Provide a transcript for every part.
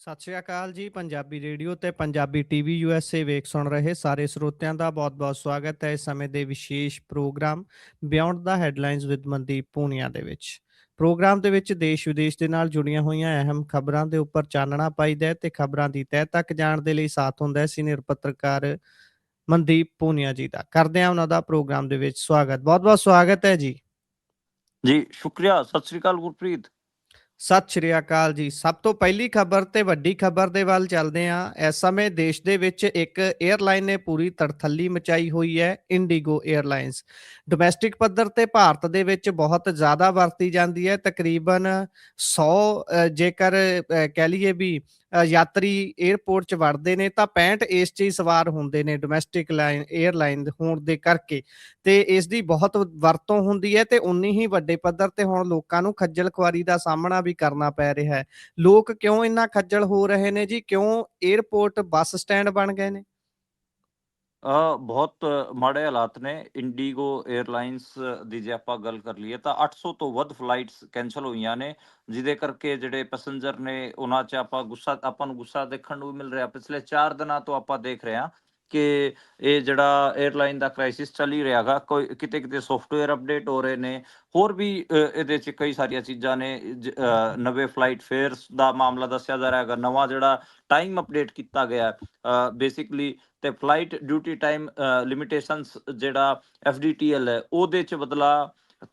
ਸਤਿ ਸ਼੍ਰੀ ਅਕਾਲ ਜੀ, ਪੰਜਾਬੀ ਰੇਡੀਓ ਤੇ ਪੰਜਾਬੀ ਟੀਵੀ ਯੂਐਸਏ ਵੇਖ ਸੁਣ ਰਹੇ ਸਾਰੇ ਸਰੋਤਿਆਂ ਦਾ ਬਹੁਤ-ਬਹੁਤ ਸਵਾਗਤ ਹੈ ਇਸ ਸਮੇਂ ਦੇ ਵਿਸ਼ੇਸ਼ ਪ੍ਰੋਗਰਾਮ ਬਿਯੋਂਡ ਦਾ ਹੈਡਲਾਈਨਸ ਵਿਦ ਮਨਦੀਪ ਪੂਨੀਆ ਦੇ ਵਿੱਚ। ਪ੍ਰੋਗਰਾਮ ਦੇ ਵਿੱਚ ਦੇਸ਼ ਵਿਦੇਸ਼ ਦੇ ਨਾਲ ਜੁੜੀਆਂ ਹੋਈਆਂ ਅਹਿਮ ਖਬਰਾਂ ਦੇ ਉੱਪਰ ਚਾਨਣਾ ਪਾਈਦਾ ਹੈ ਤੇ ਖਬਰਾਂ ਦੀ ਤਹਿ ਤੱਕ ਜਾਣ ਦੇ ਲਈ ਸਾਥ ਹੁੰਦਾ ਹੈ ਸੀਨੀਅਰ ਪੱਤਰਕਾਰ ਮਨਦੀਪ ਪੂਨੀਆ ਜੀ ਦਾ। ਕਰਦੇ ਹਾਂ ਉਹਨਾਂ ਦਾ ਪ੍ਰੋਗਰਾਮ ਦੇ ਵਿੱਚ ਸਵਾਗਤ। ਬਹੁਤ-ਬਹੁਤ ਸਵਾਗਤ ਹੈ ਜੀ। ਜੀ, ਸ਼ੁਕਰੀਆ। ਸਤਿ ਸ੍ਰੀ ਅਕਾਲ ਗੁਰਪ੍ਰੀਤ। ਸਤਿ ਸ਼੍ਰੀ ਅਕਾਲ ਜੀ। ਸਭ ਤੋਂ ਪਹਿਲੀ ਖਬਰ ਤੇ ਵੱਡੀ ਖਬਰ ਦੇ ਵੱਲ ਚੱਲਦੇ ਹਾਂ। ਇਸ ਸਮੇਂ ਦੇਸ਼ ਦੇ ਵਿੱਚ ਇੱਕ 에ਅਰਲਾਈਨ ਨੇ ਪੂਰੀ ਤੜਥੱਲੀ ਮਚਾਈ ਹੋਈ ਹੈ, ਇੰਡੀਗੋ 에ਅਰਲਾਈਨਸ ਡੋਮੈਸਟਿਕ ਪੱਧਰ ਤੇ ਭਾਰਤ ਦੇ ਵਿੱਚ ਬਹੁਤ ਜ਼ਿਆਦਾ ਵਰਤੀ ਜਾਂਦੀ ਹੈ। ਤਕਰੀਬਨ 100 ਜੇਕਰ ਕਹਿ ਲਈਏ ਵੀ ਯਾਤਰੀ 에어ਪੋਰਟ 'ਚ ਵੜਦੇ ਨੇ ਤਾਂ 65 ਇਸ 'ਚ ਹੀ ਸਵਾਰ ਹੁੰਦੇ ਨੇ ਡੋਮੈਸਟਿਕ ਲਾਈਨ 에ਅਰਲਾਈਨ ਹੋਣ ਦੇ ਕਰਕੇ ਤੇ ਇਸ ਦੀ ਬਹੁਤ ਵਰਤੋਂ ਹੁੰਦੀ ਹੈ ਤੇ ਉਨੀ ਹੀ ਵੱਡੇ ਪੱਧਰ ਤੇ ਹੁਣ ਲੋਕਾਂ ਨੂੰ ਖੱਜਲ ਖੁਆਰੀ ਦਾ ਸਾਹਮਣਾ ਵੀ ਕਰਨਾ ਪੈ ਰਿਹਾ ਹੈ। ਲੋਕ ਕਿਉਂ ਇੰਨਾ ਖੱਜਲ ਹੋ ਰਹੇ ਨੇ ਜੀ? ਕਿਉਂ 에어ਪੋਰਟ ਬੱਸ ਸਟੈਂਡ ਬਣ ਗਏ ਨੇ? ਬਹੁਤ ਮਾੜੇ ਹਾਲਾਤ ਨੇ। ਇੰਡੀਗੋ 에ਅਰਲਾਈਨਸ ਦੀ ਜੇ ਆਪਾਂ ਗੱਲ ਕਰ ਲਈਏ ਤਾਂ 800 ਤੋਂ ਵੱਧ ਫਲਾਈਟਸ ਕੈਨਸਲ ਹੋਈਆਂ ਨੇ, ਜਿਹਦੇ ਕਰਕੇ ਜਿਹੜੇ ਪੈਸੇਂਜਰ ਨੇ, ਉਹਨਾਂ 'ਚ ਆਪਾਂ ਗੁੱਸਾ, ਆਪਾਂ ਨੂੰ ਗੁੱਸਾ ਦੇਖਣ ਨੂੰ ਮਿਲ ਰਿਹਾ। ਪਿਛਲੇ 4 ਦਿਨਾਂ ਤੋਂ ਆਪਾਂ ਦੇਖ ਰਹੇ ਹਾਂ ਕਿ ਇਹ ਜਿਹੜਾ 에ਅਰਲਾਈਨ ਦਾ ਕ੍ਰਾਈਸਿਸ ਚੱਲ ਹੀ ਰਿਹਾਗਾ ਕੋਈ ਕਿਤੇ ਕਿਤੇ ਸੌਫਟਵੇਅਰ ਅਪਡੇਟ ਹੋ ਰਹੇ ਨੇ, ਹੋਰ ਵੀ ਇਹਦੇ 'ਚ ਕਈ ਸਾਰੀਆਂ ਚੀਜ਼ਾਂ ਨੇ ਨਵੇਂ ਫਲਾਈਟ ਫੇਅਰਸ ਦਾ ਮਾਮਲਾ ਦੱਸਿਆ ਜਾ ਰਿਹਾ ਹੈਗਾ, ਨਵਾਂ ਜਿਹੜਾ ਟਾਈਮ ਅਪਡੇਟ ਕੀਤਾ ਗਿਆ ਬੇਸਿਕਲੀ ਤੇ ਫਲਾਈਟ ਡਿਊਟੀ ਟਾਈਮ ਲਿਮਿਟੇਸ਼ਨਸ ਜਿਹੜਾ ਐਫਡੀਟੀਐਲ ਹੈ, ਉਹਦੇ 'ਚ ਬਦਲਾ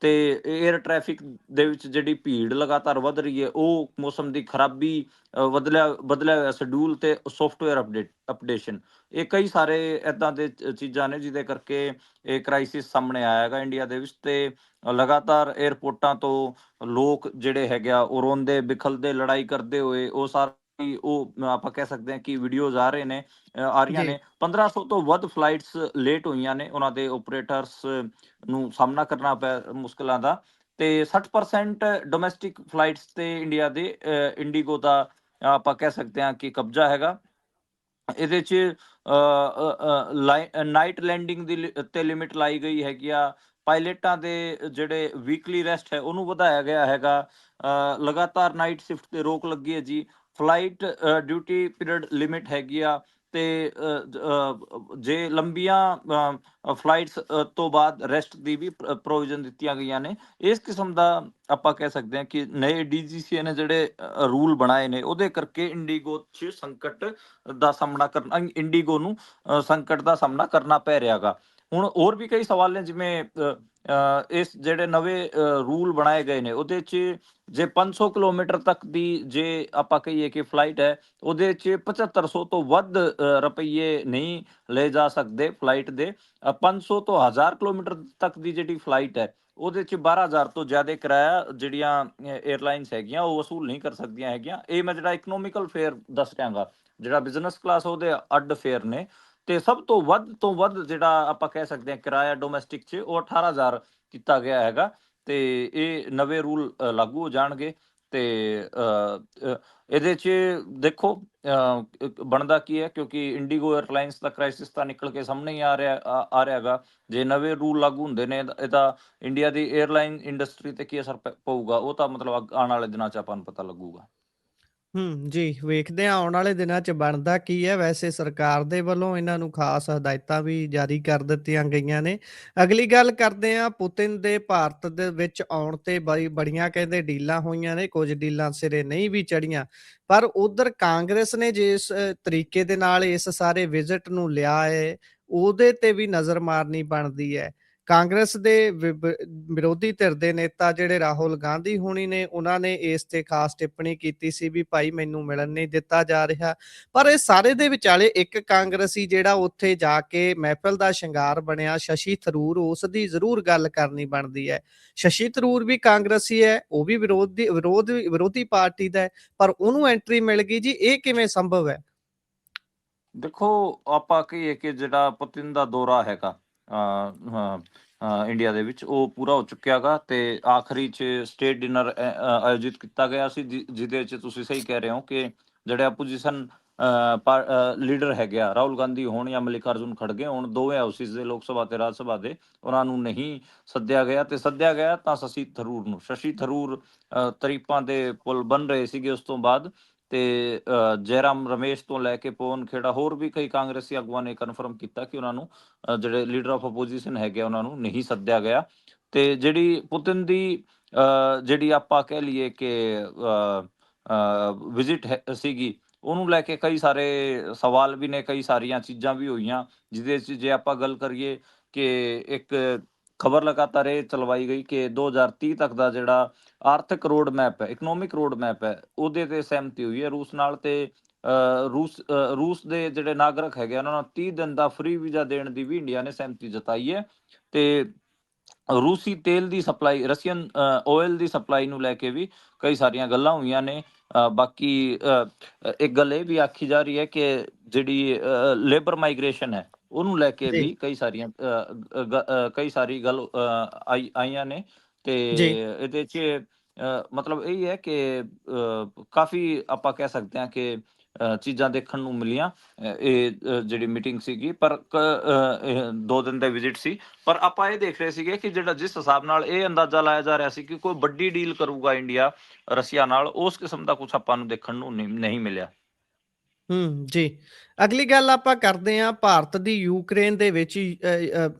ਤੇ 에ਅਰ ਟ੍ਰੈਫਿਕ ਦੇ ਵਿੱਚ ਜਿਹੜੀ ਭੀੜ ਲਗਾਤਾਰ ਵਧ ਰਹੀ ਹੈ, ਉਹ ਮੌਸਮ ਦੀ ਖਰਾਬੀ ਬਦਲਿਆ ਬਦਲਿਆ ਹੋਇਆ ਸ਼ਡਿਊਲ ਤੇ ਸੌਫਟਵੇਅਰ ਅਪਡੇਟ ਅਪਡੇਸ਼ਨ ਇਹ ਕਈ ਸਾਰੇ ਇਦਾਂ ਦੇ ਚੀਜ਼ਾਂ ਨੇ ਜਿਹਦੇ ਕਰਕੇ ਇਹ ਕ੍ਰਾਈਸਿਸ ਸਾਹਮਣੇ ਆਇਆ ਹੈਗਾ ਇੰਡੀਆ ਦੇ ਵਿੱਚ ਤੇ ਲਗਾਤਾਰ 에ਅਰਪੋਰਟਾਂ ਤੋਂ ਲੋਕ ਜਿਹੜੇ ਹੈਗੇ ਆ, ਉਹ ਰੋਂਦੇ, ਬਿਖਲਦੇ, ਲੜਾਈ ਕਰਦੇ ਹੋਏ ਉਹ ਸਾਰੀ ਉਹ ਆਪਾਂ ਕਹਿ ਸਕਦੇ ਹਾਂ ਕਿ ਵੀਡੀਓਜ਼ ਆ ਰਹੇ ਨੇ ਆ ਰਹੀਆਂ। ਨੇ 1500 ਤੋਂ ਵੱਧ ਫਲਾਈਟਸ ਲੇਟ ਹੋਈਆਂ ਨੇ ਉਹਨਾਂ ਦੇ ਆਪਰੇਟਰਸ ਨੂੰ ਸਾਹਮਣਾ ਕਰਨਾ ਪਿਆ ਮੁਸ਼ਕਲਾਂ ਦਾ ਤੇ 60% ਡੋਮੈਸਟਿਕ ਫਲਾਈਟਸ ਤੇ ਇੰਡੀਆ ਦੇ ਇੰਡੀਗੋ ਦਾ ਆਪਾਂ ਕਹਿ ਸਕਦੇ ਹਾਂ ਕਿ ਕਬਜ਼ਾ ਹੈਗਾ ਇਹਦੇ ਚ ਨਾਈਟ ਲੈਂਡਿੰਗ ਦੀ ਤੇ ਲਿਮਿਟ ਲਾਈ ਗਈ ਹੈਗੀ ਆ ਪਾਇਲਟਾਂ ਦੇ ਜਿਹੜੇ ਵੀਕਲੀ ਰੈਸਟ ਹੈ ਉਹਨੂੰ ਵਧਾਇਆ ਗਿਆ ਹੈਗਾ ਲਗਾਤਾਰ ਨਾਈਟ ਸ਼ਿਫਟ ਤੇ ਰੋਕ ਲੱਗੀ ਹੈ ਜੀ ਫਲਾਈਟ ਡਿਊਟੀ ਪੀਰੀਅਡ ਲਿਮਿਟ ਹੈਗੀ ਆ ਤੇ ਜੇ ਲੰਬੀਆਂ ਫਲਾਈਟਸ ਤੋਂ ਬਾਅਦ ਰੈਸਟ ਦੀ ਵੀ ਪ੍ਰੋਵੀਜ਼ਨ ਦਿੱਤੀਆਂ ਗਈਆਂ ਨੇ, ਇਸ ਕਿਸਮ ਦਾ ਆਪਾਂ ਕਹਿ ਸਕਦੇ ਹਾਂ ਕਿ ਨਏ ਡੀਜੀਸੀਏ ਨੇ ਜਿਹੜੇ ਰੂਲ ਬਣਾਏ ਨੇ, ਉਹਦੇ ਕਰਕੇ ਇੰਡੀਗੋ 'ਚ ਸੰਕਟ ਦਾ ਸਾਹਮਣਾ ਕਰਨਾ ਇੰਡੀਗੋ ਨੂੰ ਸੰਕਟ ਦਾ ਸਾਹਮਣਾ ਕਰਨਾ ਪੈ ਰਿਹਾਗਾ। ਹੁਣ ਹੋਰ ਵੀ ਕਈ ਸਵਾਲ ਨੇ, ਜਿਵੇਂ ਇਸ ਜਿਹੜੇ ਨਵੇਂ ਰੂਲ ਬਣਾਏ ਗਏ ਨੇ ਉਹਦੇ 'ਚ ਜੇ 500 ਕਿਲੋਮੀਟਰ ਤੱਕ ਦੀ ਜੇ ਆਪਾਂ ਕਹੀਏ ਕਿ ਫਲਾਈਟ ਹੈ ਉਹਦੇ 'ਚ 7500 ਤੋਂ ਵੱਧ ਅ, ਰੁਪਈਏ ਨਹੀਂ ਲਏ ਜਾ ਸਕਦੇ ਫਲਾਈਟ ਦੇ। ਅ, 500 ਤੋਂ 1000 ਕਿਲੋਮੀਟਰ ਤੱਕ ਦੀ ਜਿਹੜੀ ਫਲਾਈਟ ਹੈ ਉਹਦੇ 'ਚ 12000 ਤੋਂ ਜ਼ਿਆਦਾ ਕਿਰਾਇਆ ਜਿਹੜੀਆਂ 에ਅਰਲਾਈਨਸ ਹੈਗੀਆਂ ਉਹ ਵਸੂਲ ਨਹੀਂ ਕਰ ਸਕਦੀਆਂ ਹੈਗੀਆਂ। ਇਹ ਮੈਂ ਜਿਹੜਾ ਇਕਨੋਮਿਕਲ ਫੇਅਰ ਦੱਸ ਰਿਹਾਗਾ ਜਿਹੜਾ ਬਿਜ਼ਨਸ ਕਲਾਸ ਉਹਦੇ ਅੱਡ ਫੇਅਰ ਨੇ। ਤੇ ਸਭ ਤੋਂ ਵੱਧ ਤੋਂ ਵੱਧ ਜਿਹੜਾ ਆਪਾਂ ਕਹਿ ਸਕਦੇ ਹਾਂ ਕਿਰਾਇਆ ਡੋਮੈਸਟਿਕ 'ਚ ਉਹ 18000 ਕੀਤਾ ਗਿਆ ਹੈਗਾ ਤੇ ਇਹ ਨਵੇਂ ਰੂਲ ਲਾਗੂ ਹੋ ਜਾਣਗੇ ਤੇ ਇਹਦੇ 'ਚ ਦੇਖੋ ਬਣਦਾ ਕੀ ਹੈ ਕਿਉਂਕਿ ਇੰਡੀਗੋ 에ਅਰਲਾਈਨਸ ਦਾ ਕ੍ਰਾਈਸਿਸ ਤਾਂ ਨਿਕਲ ਕੇ ਸਾਹਮਣੇ ਹੀ ਆ ਰਿਹਾ, ਆ ਆ ਰਿਹਾ ਹੈਗਾ। ਜੇ ਨਵੇਂ ਰੂਲ ਲਾਗੂ ਹੁੰਦੇ ਨੇ ਇਹਦਾ- ਇਹਦਾ ਇੰਡੀਆ ਦੀ 에ਅਰਲਾਈਨ ਇੰਡਸਟਰੀ ਤੇ ਕੀ ਅਸਰ ਪ- ਪਊਗਾ? ਉਹ ਤਾਂ ਮਤਲਬ ਅੱਗ- ਆਉਣ ਵਾਲੇ ਦਿਨਾਂ 'ਚ ਆਪਾਂ ਨੂੰ ਪਤਾ ਲੱਗੂਗਾ। ਹੂੰ, ਜੀ, ਵੇਖਦੇ ਹਾਂ ਆਉਣ ਵਾਲੇ ਦਿਨਾਂ 'ਚ ਬਣਦਾ ਕੀ ਹੈ। ਵੈਸੇ ਸਰਕਾਰ ਦੇ ਵੱਲੋਂ ਇਹਨਾਂ ਨੂੰ ਖਾਸ ਹਦਾਇਤਾਂ ਵੀ ਜਾਰੀ ਕਰ ਦਿੱਤੀਆਂ ਗਈਆਂ ਨੇ। ਅਗਲੀ ਗੱਲ ਕਰਦੇ ਹਾਂ, ਪੁਤਿਨ ਦੇ ਭਾਰਤ ਦੇ ਵਿੱਚ ਆਉਣ ਤੇ ਬੜੀ, ਬੜੀਆਂ ਕਹਿੰਦੇ ਡੀਲਾਂ ਹੋਈਆਂ ਨੇ, ਕੁਝ ਡੀਲਾਂ ਸਿਰੇ ਨਹੀਂ ਵੀ ਚੜੀਆਂ ਪਰ ਉਧਰ ਕਾਂਗਰਸ ਨੇ ਜਿਸ ਤਰੀਕੇ ਦੇ ਨਾਲ ਇਸ ਸਾਰੇ ਵਿਜ਼ਿਟ ਨੂੰ ਲਿਆ ਹੈ, ਉਹਦੇ ਤੇ ਵੀ ਨਜ਼ਰ ਮਾਰਨੀ ਬਣਦੀ ਹੈ। ਕਾਂਗਰਸ ਦੇ ਵਿਰੋਧੀ ਧਿਰ ਦੇ ਨੇਤਾ ਜਿਹੜੇ ਰਾਹੁਲ ਗਾਂਧੀ ਹੋਣੀ ਨੇ, ਉਹਨਾਂ ਨੇ ਇਸ ਤੇ ਖਾਸ ਟਿੱਪਣੀ ਕੀਤੀ ਸੀ ਵੀ ਭਾਈ ਮੈਨੂੰ ਮਿਲਣ ਨਹੀਂ ਦਿੱਤਾ ਜਾ ਰਿਹਾ। ਪਰ ਇਹ ਸਾਰੇ ਦੇ ਵਿਚਾਲੇ ਇੱਕ ਕਾਂਗਰਸੀ ਜਿਹੜਾ ਉੱਥੇ ਜਾ ਕੇ ਮਹਿਫਲ ਦਾ ਸ਼ਿੰਗਾਰ ਬਣਿਆ, ਸ਼ਸ਼ੀ ਥਰੂਰ, ਉਸ ਦੀ ਜ਼ਰੂਰ ਗੱਲ ਕਰਨੀ ਬਣਦੀ ਹੈ। ਸ਼ਸ਼ੀ ਥਰੂਰ ਵੀ ਕਾਂਗਰਸੀ ਹੈ, ਉਹ ਵੀ ਵਿਰੋਧੀ, ਵਿਰੋਧ, ਵਿਰੋਧੀ ਪਾਰਟੀ ਦਾ ਹੈ, ਪਰ ਉਹਨੂੰ ਐਂਟਰੀ ਮਿਲ ਗਈ ਜੀ, ਇਹ ਕਿਵੇਂ ਸੰਭਵ ਹੈ? ਦੇਖੋ, ਆਪਾਂ ਕਹੀਏ ਕਿ ਜਿਹੜਾ ਪੁਤਿਨ ਦਾ ਦੌਰਾ ਹੈਗਾ ਇੰਡੀਆ ਦੇ ਵਿੱਚ ਉਹ ਪੂਰਾ ਹੋ ਚੁੱਕਿਆਗਾ ਤੇ ਆਖਰੀ ਚ ਸਟੇਟ ਡਿਨਰ ਆਯੋਜਿਤ ਕੀਤਾ ਗਿਆ ਸੀ ਜਿਹਦੇ ਚ ਤੁਸੀਂ ਸਹੀ ਕਹਿ ਰਹੇ ਹੋ ਕਿ ਜਿਹੜੇ ਆਪੋਜੀਸ਼ਨ ਲੀਡਰ ਹੈਗੇ ਆ ਰਾਹੁਲ ਗਾਂਧੀ ਹੋਣ ਜਾਂ ਮਲਿਕਾਰਜੁਨ ਖੜਗੇ ਹੋਣ ਦੋਵੇਂ ਹਾਊਸਿਸ ਦੇ ਲੋਕ ਸਭਾ ਤੇ ਰਾਜ ਸਭਾ ਦੇ ਉਹਨਾਂ ਨੂੰ ਨਹੀਂ ਸੱਦਿਆ ਗਿਆ ਤੇ ਸੱਦਿਆ ਗਿਆ ਤਾਂ ਸ਼ਸ਼ੀ ਥਰੂਰ ਨੂੰ। ਸ਼ਸ਼ੀ ਥਰੂਰ ਅ, ਤਰੀਪਾਂ ਦੇ ਪੁਲ ਬਣ ਰਹੇ ਸੀਗੇ ਉਸ ਤੋਂ ਬਾਅਦ ਤੇ ਜੈਰਾਮ ਰਮੇਸ਼ ਤੋਂ ਲੈ ਕੇ ਪਵਨ ਖੇੜਾ ਹੋਰ ਵੀ ਕਈ ਕਾਂਗਰਸੀ ਆਗੂਆਂ ਨੇ ਕਨਫਰਮ ਕੀਤਾ ਕਿ ਉਹਨਾਂ ਨੂੰ ਜਿਹੜੇ ਲੀਡਰ ਆਫ ਆਪੋਜੀਸ਼ਨ ਹੈਗੇ ਉਹਨਾਂ ਨੂੰ ਨਹੀਂ ਸੱਦਿਆ ਗਿਆ। ਤੇ ਜਿਹੜੀ ਪੁਤਿਨ ਦੀ ਅ, ਜਿਹੜੀ ਆਪਾਂ ਕਹਿ ਲਈਏ ਕਿ ਵਿਜ਼ਿਟ ਸੀਗੀ ਉਹਨੂੰ ਲੈ ਕੇ ਕਈ ਸਾਰੇ ਸਵਾਲ ਵੀ ਨੇ ਕਈ ਸਾਰੀਆਂ ਚੀਜ਼ਾਂ ਵੀ ਹੋਈਆਂ ਜਿਹਦੇ 'ਚ ਜੇ ਆਪਾਂ ਗੱਲ ਕਰੀਏ ਕਿ ਇੱਕ ਖਬਰ ਲਗਾਤਾਰ ਇਹ ਚਲਵਾਈ ਗਈ ਕਿ 2030 ਤੱਕ ਦਾ ਜਿਹੜਾ ਆਰਥਿਕ ਰੋਡ ਮੈਪ ਹੈ ਇਕਨੋਮਿਕ ਰੋਡ ਮੈਪ ਹੈ ਉਹਦੇ ਤੇ ਸਹਿਮਤੀ ਹੋਈ ਹੈ। ਰੂਸ ਨਾਲ ਤੇ ਅ, ਰੂਸ ਰੂਸ ਦੇ ਜਿਹੜੇ ਨਾਗਰਿਕ ਹੈਗੇ ਆ, ਉਹਨਾਂ ਨੂੰ 30 ਦਿਨ ਦਾ ਫ੍ਰੀ ਵੀਜ਼ਾ ਦੇਣ ਦੀ ਵੀ ਇੰਡੀਆ ਨੇ ਸਹਿਮਤੀ ਜਤਾਈ ਹੈ। ਤੇ ਰੂਸੀ ਤੇਲ ਦੀ ਸਪਲਾਈ ਰਸ਼ੀਅਨ ਆਇਲ ਦੀ ਸਪਲਾਈ ਨੂੰ ਲੈ ਕੇ ਵੀ ਕਈ ਸਾਰੀਆਂ ਗੱਲਾਂ ਹੋਈਆਂ ਨੇ ਬਾਕੀ ਇੱਕ ਗੱਲ ਇਹ ਵੀ ਆਖੀ ਜਾ ਰਹੀ ਹੈ ਕਿ ਜਿਹੜੀ ਲੇਬਰ ਮਾਈਗ੍ਰੇਸ਼ਨ ਹੈ ਉਹਨੂੰ ਲੈ ਕੇ। ਵੀ ਕਈ ਸਾਰੀਆਂ ਕਈ ਸਾਰੀ ਗੱਲ ਆਈਆਂ ਨੇ ਤੇ। ਇਹਦੇ 'ਚ ਮਤਲਬ ਇਹ ਹੈ ਕਿ ਕਾਫੀ ਆਪਾਂ ਕਹਿ ਸਕਦੇ ਹਾਂ ਕਿ ਚੀਜ਼ਾਂ ਦੇਖਣ ਨੂੰ ਮਿਲੀਆਂ। ਇਹ ਜਿਹੜੀ ਮੀਟਿੰਗ ਸੀਗੀ। ਪਰ ਦੋ ਦਿਨ ਦਾ ਵਿਜ਼ਿਟ ਸੀ। ਪਰ ਆਪਾਂ ਇਹ ਦੇਖ ਰਹੇ ਸੀਗੇ ਕਿ ਜਿਹੜਾ ਜਿਸ ਹਿਸਾਬ ਨਾਲ ਇਹ ਅੰਦਾਜ਼ਾ ਲਾਇਆ ਜਾ ਰਿਹਾ ਸੀ ਕਿ ਕੋਈ ਵੱਡੀ ਡੀਲ ਕਰੂਗਾ ਇੰਡੀਆ ਰਸ਼ੀਆ ਨਾਲ, ਉਸ ਕਿਸਮ ਦਾ ਕੁਝ ਆਪਾਂ ਨੂੰ ਦੇਖਣ ਨੂੰ ਨਹੀਂ ਨਹੀਂ ਮਿਲਿਆ। ਹੂੰ, ਜੀ। ਅਗਲੀ ਗੱਲ ਆਪਾਂ ਕਰਦੇ ਹਾਂ ਭਾਰਤ ਦੀ ਯੂਕਰੇਨ ਦੇ ਵਿੱਚ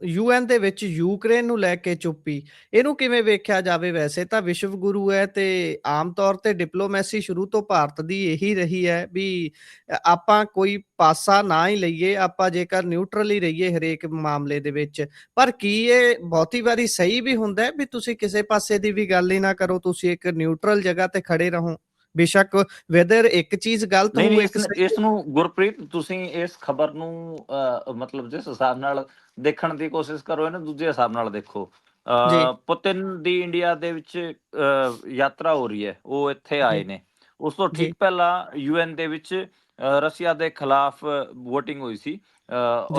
ਯੂਐਨ ਦੇ ਵਿੱਚ ਯੂਕਰੇਨ ਨੂੰ ਲੈ ਕੇ ਚੁੱਪੀ। ਇਹਨੂੰ ਕਿਵੇਂ ਵੇਖਿਆ ਜਾਵੇ ਵੈਸੇ ਤਾਂ ਵਿਸ਼ਵ ਗੁਰੂ ਹੈ ਤੇ ਆਮ ਤੌਰ ਤੇ ਡਿਪਲੋਮੈਸੀ ਸ਼ੁਰੂ ਤੋਂ ਭਾਰਤ ਦੀ ਇਹੀ ਰਹੀ ਹੈ ਵੀ ਆਪਾਂ ਕੋਈ ਪਾਸਾ ਨਾ ਹੀ ਲਈਏ, ਆਪਾਂ ਜੇਕਰ ਨਿਊਟਰਲ ਹੀ ਰਹੀਏ ਹਰੇਕ ਮਾਮਲੇ ਦੇ ਵਿੱਚ। ਪਰ ਕੀ ਇਹ ਬਹੁਤੀ ਵਾਰੀ ਸਹੀ ਵੀ ਹੁੰਦਾ ਵੀ ਤੁਸੀਂ ਕਿਸੇ ਪਾਸੇ ਦੀ ਵੀ ਗੱਲ ਹੀ ਨਾ ਕਰੋ, ਤੁਸੀਂ ਇੱਕ ਨਿਊਟਰਲ ਜਗ੍ਹਾ ਤੇ ਖੜੇ ਰਹੋ। ਬੇਸ਼ੱਕ ਵੈਦਰ ਇੱਕ ਚੀਜ਼ ਗਲਤ ਹੋਊ ਇੱਕ ਇਸ ਨੂੰ ਗੁਰਪ੍ਰੀਤ ਤੁਸੀਂ ਇਸ ਖਬਰ ਨੂੰ ਮਤਲਬ ਜਿਸ ਹਿਸਾਬ ਨਾਲ ਦੇਖਣ ਦੀ ਕੋਸ਼ਿਸ਼ ਕਰੋ ਇਹਨੂੰ ਦੂਜੇ ਹਿਸਾਬ ਨਾਲ ਦੇਖੋ। ਪੁਤਿਨ ਦੀ ਇੰਡੀਆ ਦੇ ਵਿੱਚ ਯਾਤਰਾ ਹੋ ਰਹੀ ਹੈ ਉਹ ਇੱਥੇ ਆਏ। ਨੇ ਉਸ ਤੋਂ। ਠੀਕ ਪਹਿਲਾਂ ਯੂਐਨ ਦੇ ਵਿੱਚ ਰਸ਼ੀਆ ਦੇ ਖਿਲਾਫ VOTING ਹੋਈ ਸੀ।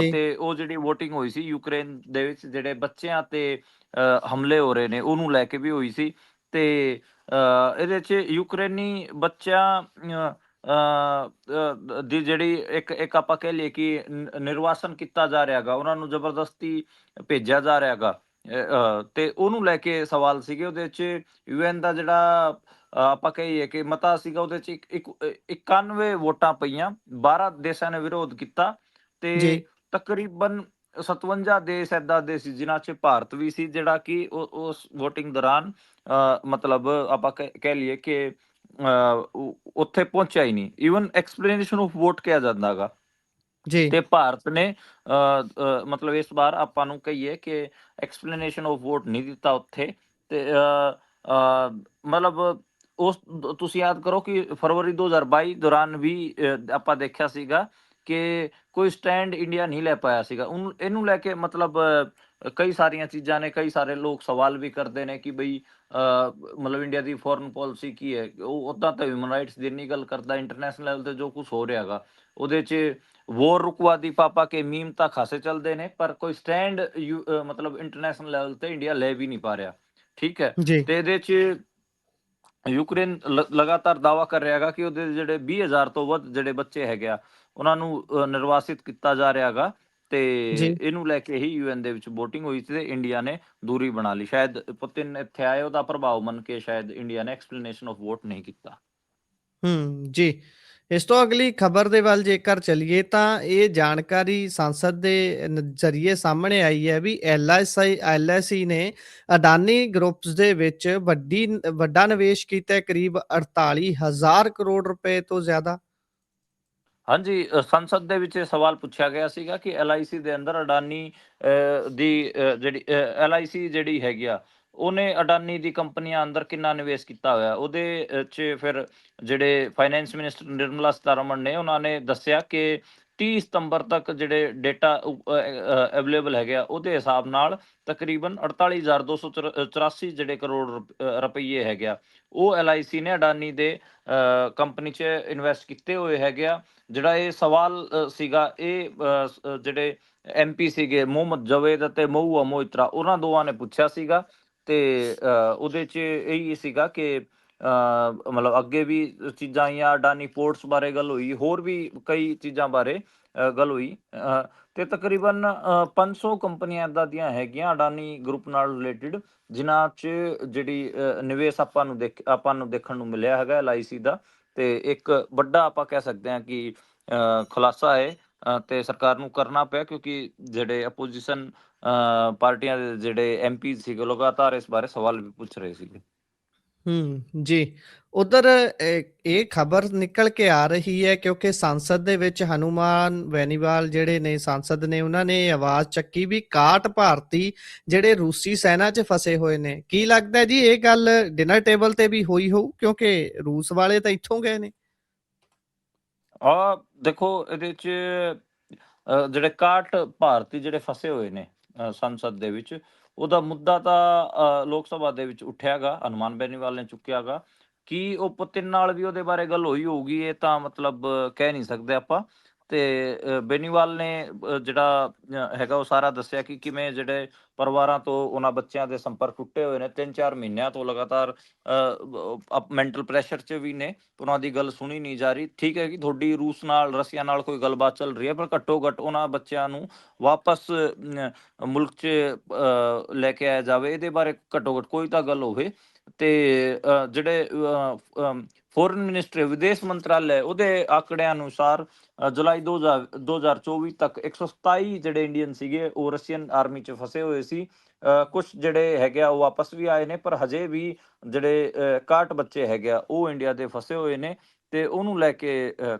ਅਤੇ ਉਹ ਜਿਹੜੀ VOTING ਹੋਈ ਸੀ ਯੂਕਰੇਨ ਦੇ ਵਿੱਚ ਜਿਹੜੇ ਬੱਚਿਆਂ ਤੇ ਹਮਲੇ ਹੋ ਰਹੇ ਨੇ ਉਹਨੂੰ ਲੈ ਕੇ ਵੀ ਹੋਈ ਸੀ ਤੇ ਇਹਦੇ 'ਚ ਯੂਕਰੇਨੀ ਬੱਚਿਆਂ ਦੀ ਜਿਹੜੀ ਇੱਕ ਇੱਕ ਆਪਾਂ ਕਹਿ ਲਈਏ ਕਿ ਨਿਰਵਾਸਨ ਕੀਤਾ ਜਾ ਰਿਹਾਗਾ ਉਹਨਾਂ ਨੂੰ ਜ਼ਬਰਦਸਤੀ ਭੇਜਿਆ ਜਾ ਰਿਹਾਗਾ ਤੇ ਉਹਨੂੰ ਲੈ ਕੇ ਸਵਾਲ ਸੀਗੇ ਉਹਦੇ ਵਿੱਚ ਯੂਐਨ ਦਾ ਜਿਹੜਾ ਆਪਾਂ ਕਹੀਏ ਕਿ ਮਤਾ ਸੀਗਾ ਉਹਦੇ ਚ ਇੱਕ- ਇੱਕ- ਅ, 91 ਵੋਟਾਂ ਪਈਆਂ 12 ਦੇਸ਼ਾਂ ਨੇ ਵਿਰੋਧ ਕੀਤਾ ਤੇ। ਤਕਰੀਬਨ 57 ਦੇਸ਼ ਏਦਾਂ ਦੇ ਸੀ ਜਿਨ੍ਹਾਂ 'ਚ ਭਾਰਤ ਵੀ ਸੀ ਜਿਹੜਾ ਕਿ ਉਸ VOTING ਦੌਰਾਨ ਮਤਲਬ ਆਪਾਂ ਕਹਿ ਲਈਏ ਕਿ ਉੱਥੇ ਪਹੁੰਚਿਆ ਹੀ ਨਹੀਂ। ਈਵਨ ਐਕਸਪਲੇਨੇਸ਼ਨ ਆਫ ਵੋਟ ਕਿਹਾ ਜਾਂਦਾਗਾ ਜੀ। ਤੇ ਭਾਰਤ ਨੇ ਮਤਲਬ ਇਸ ਵਾਰ ਆਪਾਂ ਨੂੰ ਕਹੀਏ ਕਿ ਐਕਸਪਲੇਨੇਸ਼ਨ ਆਫ ਵੋਟ ਨਹੀਂ ਦਿੱਤਾ ਉੱਥੇ। ਤੇ ਮਤਲਬ ਉਸ ਤੁਸੀਂ ਯਾਦ ਕਰੋ ਕਿ ਫਰਵਰੀ 2022 ਦੌਰਾਨ ਵੀ ਆਪਾਂ ਦੇਖਿਆ ਸੀਗਾ ਕਿ ਕੋਈ ਸਟੈਂਡ ਇੰਡੀਆ ਨਹੀਂ ਲੈ ਪਾਇਆ ਸੀਗਾ। ਉਹਨੂੰ ਇਹਨੂੰ ਲੈ ਕੇ ਮਤਲਬ ਕਈ ਸਾਰੀਆਂ ਚੀਜ਼ਾਂ ਨੇ ਕਈ ਸਾਰੇ ਲੋਕ ਸਵਾਲ ਵੀ ਕਰਦੇ ਨੇ ਕਿ ਬਈ ਮਤਲਬ ਇੰਡੀਆ ਦੀ ਫੋਰਨ ਪਾਲਿਸੀ ਕੀ ਹੈ? ਉਹ ਉਦਾਂ ਤਾਂ ਹਿਊਮਨ ਰਾਈਟਸ ਦੀ ਇੰਨੀ ਗੱਲ ਕਰਦਾ ਇੰਟਰਨੈਸ਼ਨਲ ਲੈਵਲ ਤੇ ਜੋ ਕੁਝ ਹੋ ਰਿਹਾਗਾ ਉਹਦੇ 'ਚ ਵੋਰ ਰੁਕਵਾ ਦੀ ਪਾਪਾ ਕੇ ਮੀਮ ਤਾਂ ਖਾਸੇ ਚੱਲਦੇ ਨੇ ਪਰ ਕੋਈ ਸਟੈਂਡ ਮਤਲਬ ਇੰਟਰਨੈਸ਼ਨਲ ਲੈਵਲ ਤੇ ਇੰਡੀਆ ਲੈ ਵੀ ਨਹੀਂ ਪਾ ਰਿਹਾ। ਠੀਕ ਹੈ? ਤੇ ਇਹਦੇ 'ਚ ਯੂਕਰੇਨ ਲਗਾਤਾਰ ਦਾਵਾ ਕਰ ਰਿਹਾ ਹੈਗਾ ਕਿ ਉਹਦੇ ਜਿਹੜੇ 20000 ਤੋਂ ਵੱਧ ਜਿਹੜੇ ਬੱਚੇ ਹੈਗੇ ਆ ਉਹਨਾਂ ਨੂੰ ਨਿਰਵਾਸਿਤ ਕੀਤਾ ਜਾ ਰਿਹਾ ਹੈਗਾ ਤੇ। ਇਹਨੂੰ ਲੈ ਕੇ ਹੀ ਯੂਐਨ ਦੇ ਵਿੱਚ VOTING ਹੋਈ ਸੀ ਤੇ ਇੰਡੀਆ ਨੇ ਦੂਰੀ ਬਣਾ ਲਈ। ਸ਼ਾਇਦ ਪੁਤਿਨ ਇੱਥੇ ਆਏ ਉਹਦਾ ਪ੍ਰਭਾਵ ਮੰਨ ਕੇ ਸ਼ਾਇਦ ਇੰਡੀਆ ਨੇ ਐਕਸਪਲੇਨੇਸ਼ਨ ਆਫ ਵੋਟ ਨਹੀਂ ਕੀਤਾ। ਹੂੰ ਜੀ। ਇਸ ਤੋਂ ਅਗਲੀ ਖਬਰ ਦੇ ਵੱਲ ਜੇਕਰ ਚਲੀਏ ਤਾਂ ਇਹ ਜਾਣਕਾਰੀ ਸੰਸਦ ਦੇ ਨਜ਼ਰੀਏ ਸਾਹਮਣੇ ਆਈ ਹੈ ਵੀ ਐਲਆਈਸੀ ਐਲਆਈਸੀ ਨੇ ਅਡਾਨੀ ਗਰੁੱਪਸ ਦੇ ਵਿੱਚ ਵੱਡੀ ਵੱਡਾ ਨਿਵੇਸ਼ ਕੀਤਾ ਹੈ, ਕਰੀਬ 48000 ਕਰੋੜ ਰੁਪਏ ਤੋਂ ਜ਼ਿਆਦਾ। ਹਾਂਜੀ ਸੰਸਦ ਦੇ ਵਿੱਚ ਇਹ ਸਵਾਲ ਪੁੱਛਿਆ ਗਿਆ ਸੀਗਾ ਕਿ ਐਲਆਈਸੀ ਦੇ ਅੰਦਰ ਅਡਾਨੀ ਦੀ ਜਿਹੜੀ ਐਲਆਈਸੀ ਜਿਹੜੀ ਹੈਗੀ ਆ ਉਹਨੇ ਅਡਾਨੀ ਦੀ ਕੰਪਨੀਆਂ ਅੰਦਰ ਕਿੰਨਾ ਨਿਵੇਸ਼ ਕੀਤਾ ਹੋਇਆ? ਉਹਦੇ 'ਚ ਫਿਰ ਜਿਹੜੇ ਫਾਈਨੈਂਸ ਮਿਨਿਸਟਰ ਨਿਰਮਲਾ ਸੀਤਾਰਮਨ ਨੇ ਉਹਨਾਂ ਨੇ ਦੱਸਿਆ ਕਿ 30 ਸਤੰਬਰ ਤੱਕ ਜਿਹੜੇ ਡਾਟਾ ਅਵੇਲੇਬਲ ਹੈਗੇ ਆ ਉਹਦੇ ਹਿਸਾਬ ਨਾਲ ਤਕਰੀਬਨ 48284 ਜਿਹੜੇ ਕਰੋੜ ਰੁਪ- ਅ, ਰੁਪਈਏ ਹੈਗੇ ਆ ਉਹ ਐਲਆਈਸੀ ਨੇ ਅਡਾਨੀ ਦੇ ਕੰਪਨੀ 'ਚ ਇਨਵੈਸਟ ਕੀਤੇ ਹੋਏ ਹੈਗੇ ਆ। ਜਿਹੜਾ ਇਹ ਸਵਾਲ ਸੀਗਾ ਇਹ ਅ, ਸ- ਅ, ਜਿਹੜੇ ਐਮਪੀ ਸੀਗੇ ਮੁਹੰਮਦ ਜਵੇਦ ਅਤੇ ਮਹੂਆ ਮੋਇਤਰਾ ਉਹਨਾਂ ਦੋਵਾਂ ਨੇ ਪੁੱਛਿਆ ਸੀਗਾ ਤੇ ਉਹਦੇ 'ਚ ਇਹੀ ਸੀਗਾ ਕਿ ਮਤਲਬ ਅੱਗੇ ਵੀ ਚੀਜ਼ਾਂ ਆਈਆਂ ਅਡਾਨੀ ਪੋਰਟਸ ਬਾਰੇ ਗੱਲ ਹੋਈ ਹੋਰ ਵੀ ਕਈ ਚੀਜ਼ਾਂ ਬਾਰੇ ਗੱਲ ਹੋਈ ਅ, ਤੇ ਤਕਰੀਬਨ ਅ, 500 ਕੰਪਨੀਆਂ ਇਦਾਂ ਦੀਆਂ ਹੈਗੀਆਂ ਅਡਾਨੀ ਗਰੁੱਪ ਨਾਲ ਰਿਲੇਟਡ ਜਿਨ੍ਹਾਂ 'ਚ ਜਿਹੜੀ ਨਿਵੇਸ਼ ਆਪਾਂ ਨੂੰ ਦੇਖ ਆਪਾਂ ਨੂੰ ਦੇਖਣ ਨੂੰ ਮਿਲਿਆ ਹੈਗਾ ਐਲਆਈਸੀ ਦਾ ਤੇ ਇੱਕ ਵੱਡਾ ਆਪਾਂ ਕਹਿ ਸਕਦੇ ਹਾਂ ਕਿ ਖੁਲਾਸਾ ਹੈ ਤੇ ਸਰਕਾਰ ਨੂੰ ਕਰਨਾ ਪਿਆ ਕਿਉਂਕਿ ਜਿਹੜੇ ਆਪੋਜੀਸ਼ਨ ਪਾਰਟੀਆਂ ਦੇ ਜਿਹੜੇ ਐਮਪੀ ਸੀਗੇ ਲਗਾਤਾਰ ਇਸ ਬਾਰੇ ਸਵਾਲ ਵੀ ਪੁੱਛ ਰਹੇ ਸੀਗੇ। ਹੂੰ, ਜੀ। ਉਧਰ, ਇਹ ਖਬਰ ਨਿਕਲ ਕੇ ਆ ਰਹੀ ਹੈ ਕਿਉਂਕਿ ਸੰਸਦ ਦੇ ਵਿੱਚ ਹਨੂਮਾਨ ਵੈਨੀਵਾਲ ਜਿਹੜੇ ਨੇ ਸੰਸਦ ਨੇ, ਉਹਨਾਂ ਨੇ ਇਹ ਆਵਾਜ਼ ਚੱਕੀ ਵੀ 61 ਭਾਰਤੀ ਜਿਹੜੇ ਰੂਸੀ ਸੈਨਾ 'ਚ ਫਸੇ ਹੋਏ ਨੇ। ਕੀ ਲੱਗਦਾ ਜੀ, ਇਹ ਗੱਲ ਡਿਨਰ ਟੇਬਲ ਤੇ ਵੀ ਹੋਈ ਹੋਊ ਕਿਉਂਕਿ ਰੂਸ ਵਾਲੇ ਤਾਂ ਇੱਥੋਂ ਗਏ ਨੇ? ਆ ਦੇਖੋ ਇਹਦੇ ਚ ਜਿਹੜੇ 61 ਭਾਰਤੀ ਜਿਹੜੇ ਫਸੇ ਹੋਏ ਨੇ ਸੰਸਦ ਦੇ ਵਿੱਚ ਉਹਦਾ ਮੁੱਦਾ ਤਾਂ ਅ, ਲੋਕ ਸਭਾ ਦੇ ਵਿੱਚ ਉੱਠਿਆਗਾ ਹਨੂਮਾਨ ਬੈਨੀਵਾਲ ਨੇ ਚੁੱਕਿਆਗਾ। ਕਿ ਉਹ ਪੁਤਿਨ ਨਾਲ ਵੀ ਉਹਦੇ ਬਾਰੇ ਗੱਲ ਹੋਈ ਹੋਊਗੀ ਇਹ ਤਾਂ ਮਤਲਬ ਕਹਿ ਨਹੀਂ ਸਕਦੇ ਆਪਾਂ। ਤੇ ਅ, ਨੇ ਜਿਹੜਾ ਹੈਗਾ ਉਹ ਸਾਰਾ ਦੱਸਿਆ ਕਿ ਕਿਵੇਂ ਜਿਹੜੇ ਪਰਿਵਾਰਾਂ ਤੋਂ ਉਹਨਾਂ ਬੱਚਿਆਂ ਦੇ ਸੰਪਰਕ ਟੁੱਟੇ ਹੋਏ ਨੇ 3-4 ਮਹੀਨਿਆਂ ਤੋਂ ਲਗਾਤਾਰ ਮੈਂਟਲ ਪ੍ਰੈਸ਼ਰ 'ਚ ਵੀ ਨੇ ਉਹਨਾਂ ਦੀ ਗੱਲ ਸੁਣੀ ਨਹੀਂ ਜਾ ਰਹੀ। ਠੀਕ ਹੈ ਕਿ ਤੁਹਾਡੀ ਰੂਸ ਨਾਲ ਰਸ਼ੀਆ ਨਾਲ ਕੋਈ ਗੱਲਬਾਤ ਚੱਲ ਰਹੀ ਹੈ ਪਰ ਘੱਟੋ ਘੱਟ ਉਹਨਾਂ ਬੱਚਿਆਂ ਨੂੰ ਵਾਪਸ ਮੁਲਕ 'ਚ ਲੈ ਕੇ ਆਇਆ ਜਾਵੇ। ਇਹਦੇ ਬਾਰੇ ਘੱਟੋ ਘੱਟ ਕੋਈ ਤਾਂ ਗੱਲ ਹੋਵੇ। ਤੇ ਜਿਹੜੇ ਫੋਰਨ ਮਿਨਿਸਟਰੀ ਵਿਦੇਸ਼ ਮੰਤਰਾਲੇ ਉਹਦੇ ਆંકੜਿਆਂ ਅਨੁਸਾਰ ਅ, ਜੁਲਾਈ 2024 ਤੱਕ 127 ਜਿਹੜੇ ਇੰਡੀਅਨ ਸੀਗੇ ਉਹ ਰਸ਼ੀਅਨ ਆਰਮੀ 'ਚ ਫਸੇ ਹੋਏ ਸੀ। ਕੁਝ ਜਿਹੜੇ ਹੈਗੇ ਆ ਉਹ ਵਾਪਸ ਵੀ ਆਏ ਨੇ ਪਰ ਹਜੇ ਵੀ ਜਿਹੜੇ 61 ਬੱਚੇ ਹੈਗੇ ਆ ਉਹ ਇੰਡੀਆ ਦੇ ਫਸੇ ਹੋਏ ਨੇ। ਤੇ ਉਹਨੂੰ ਲੈ ਕੇ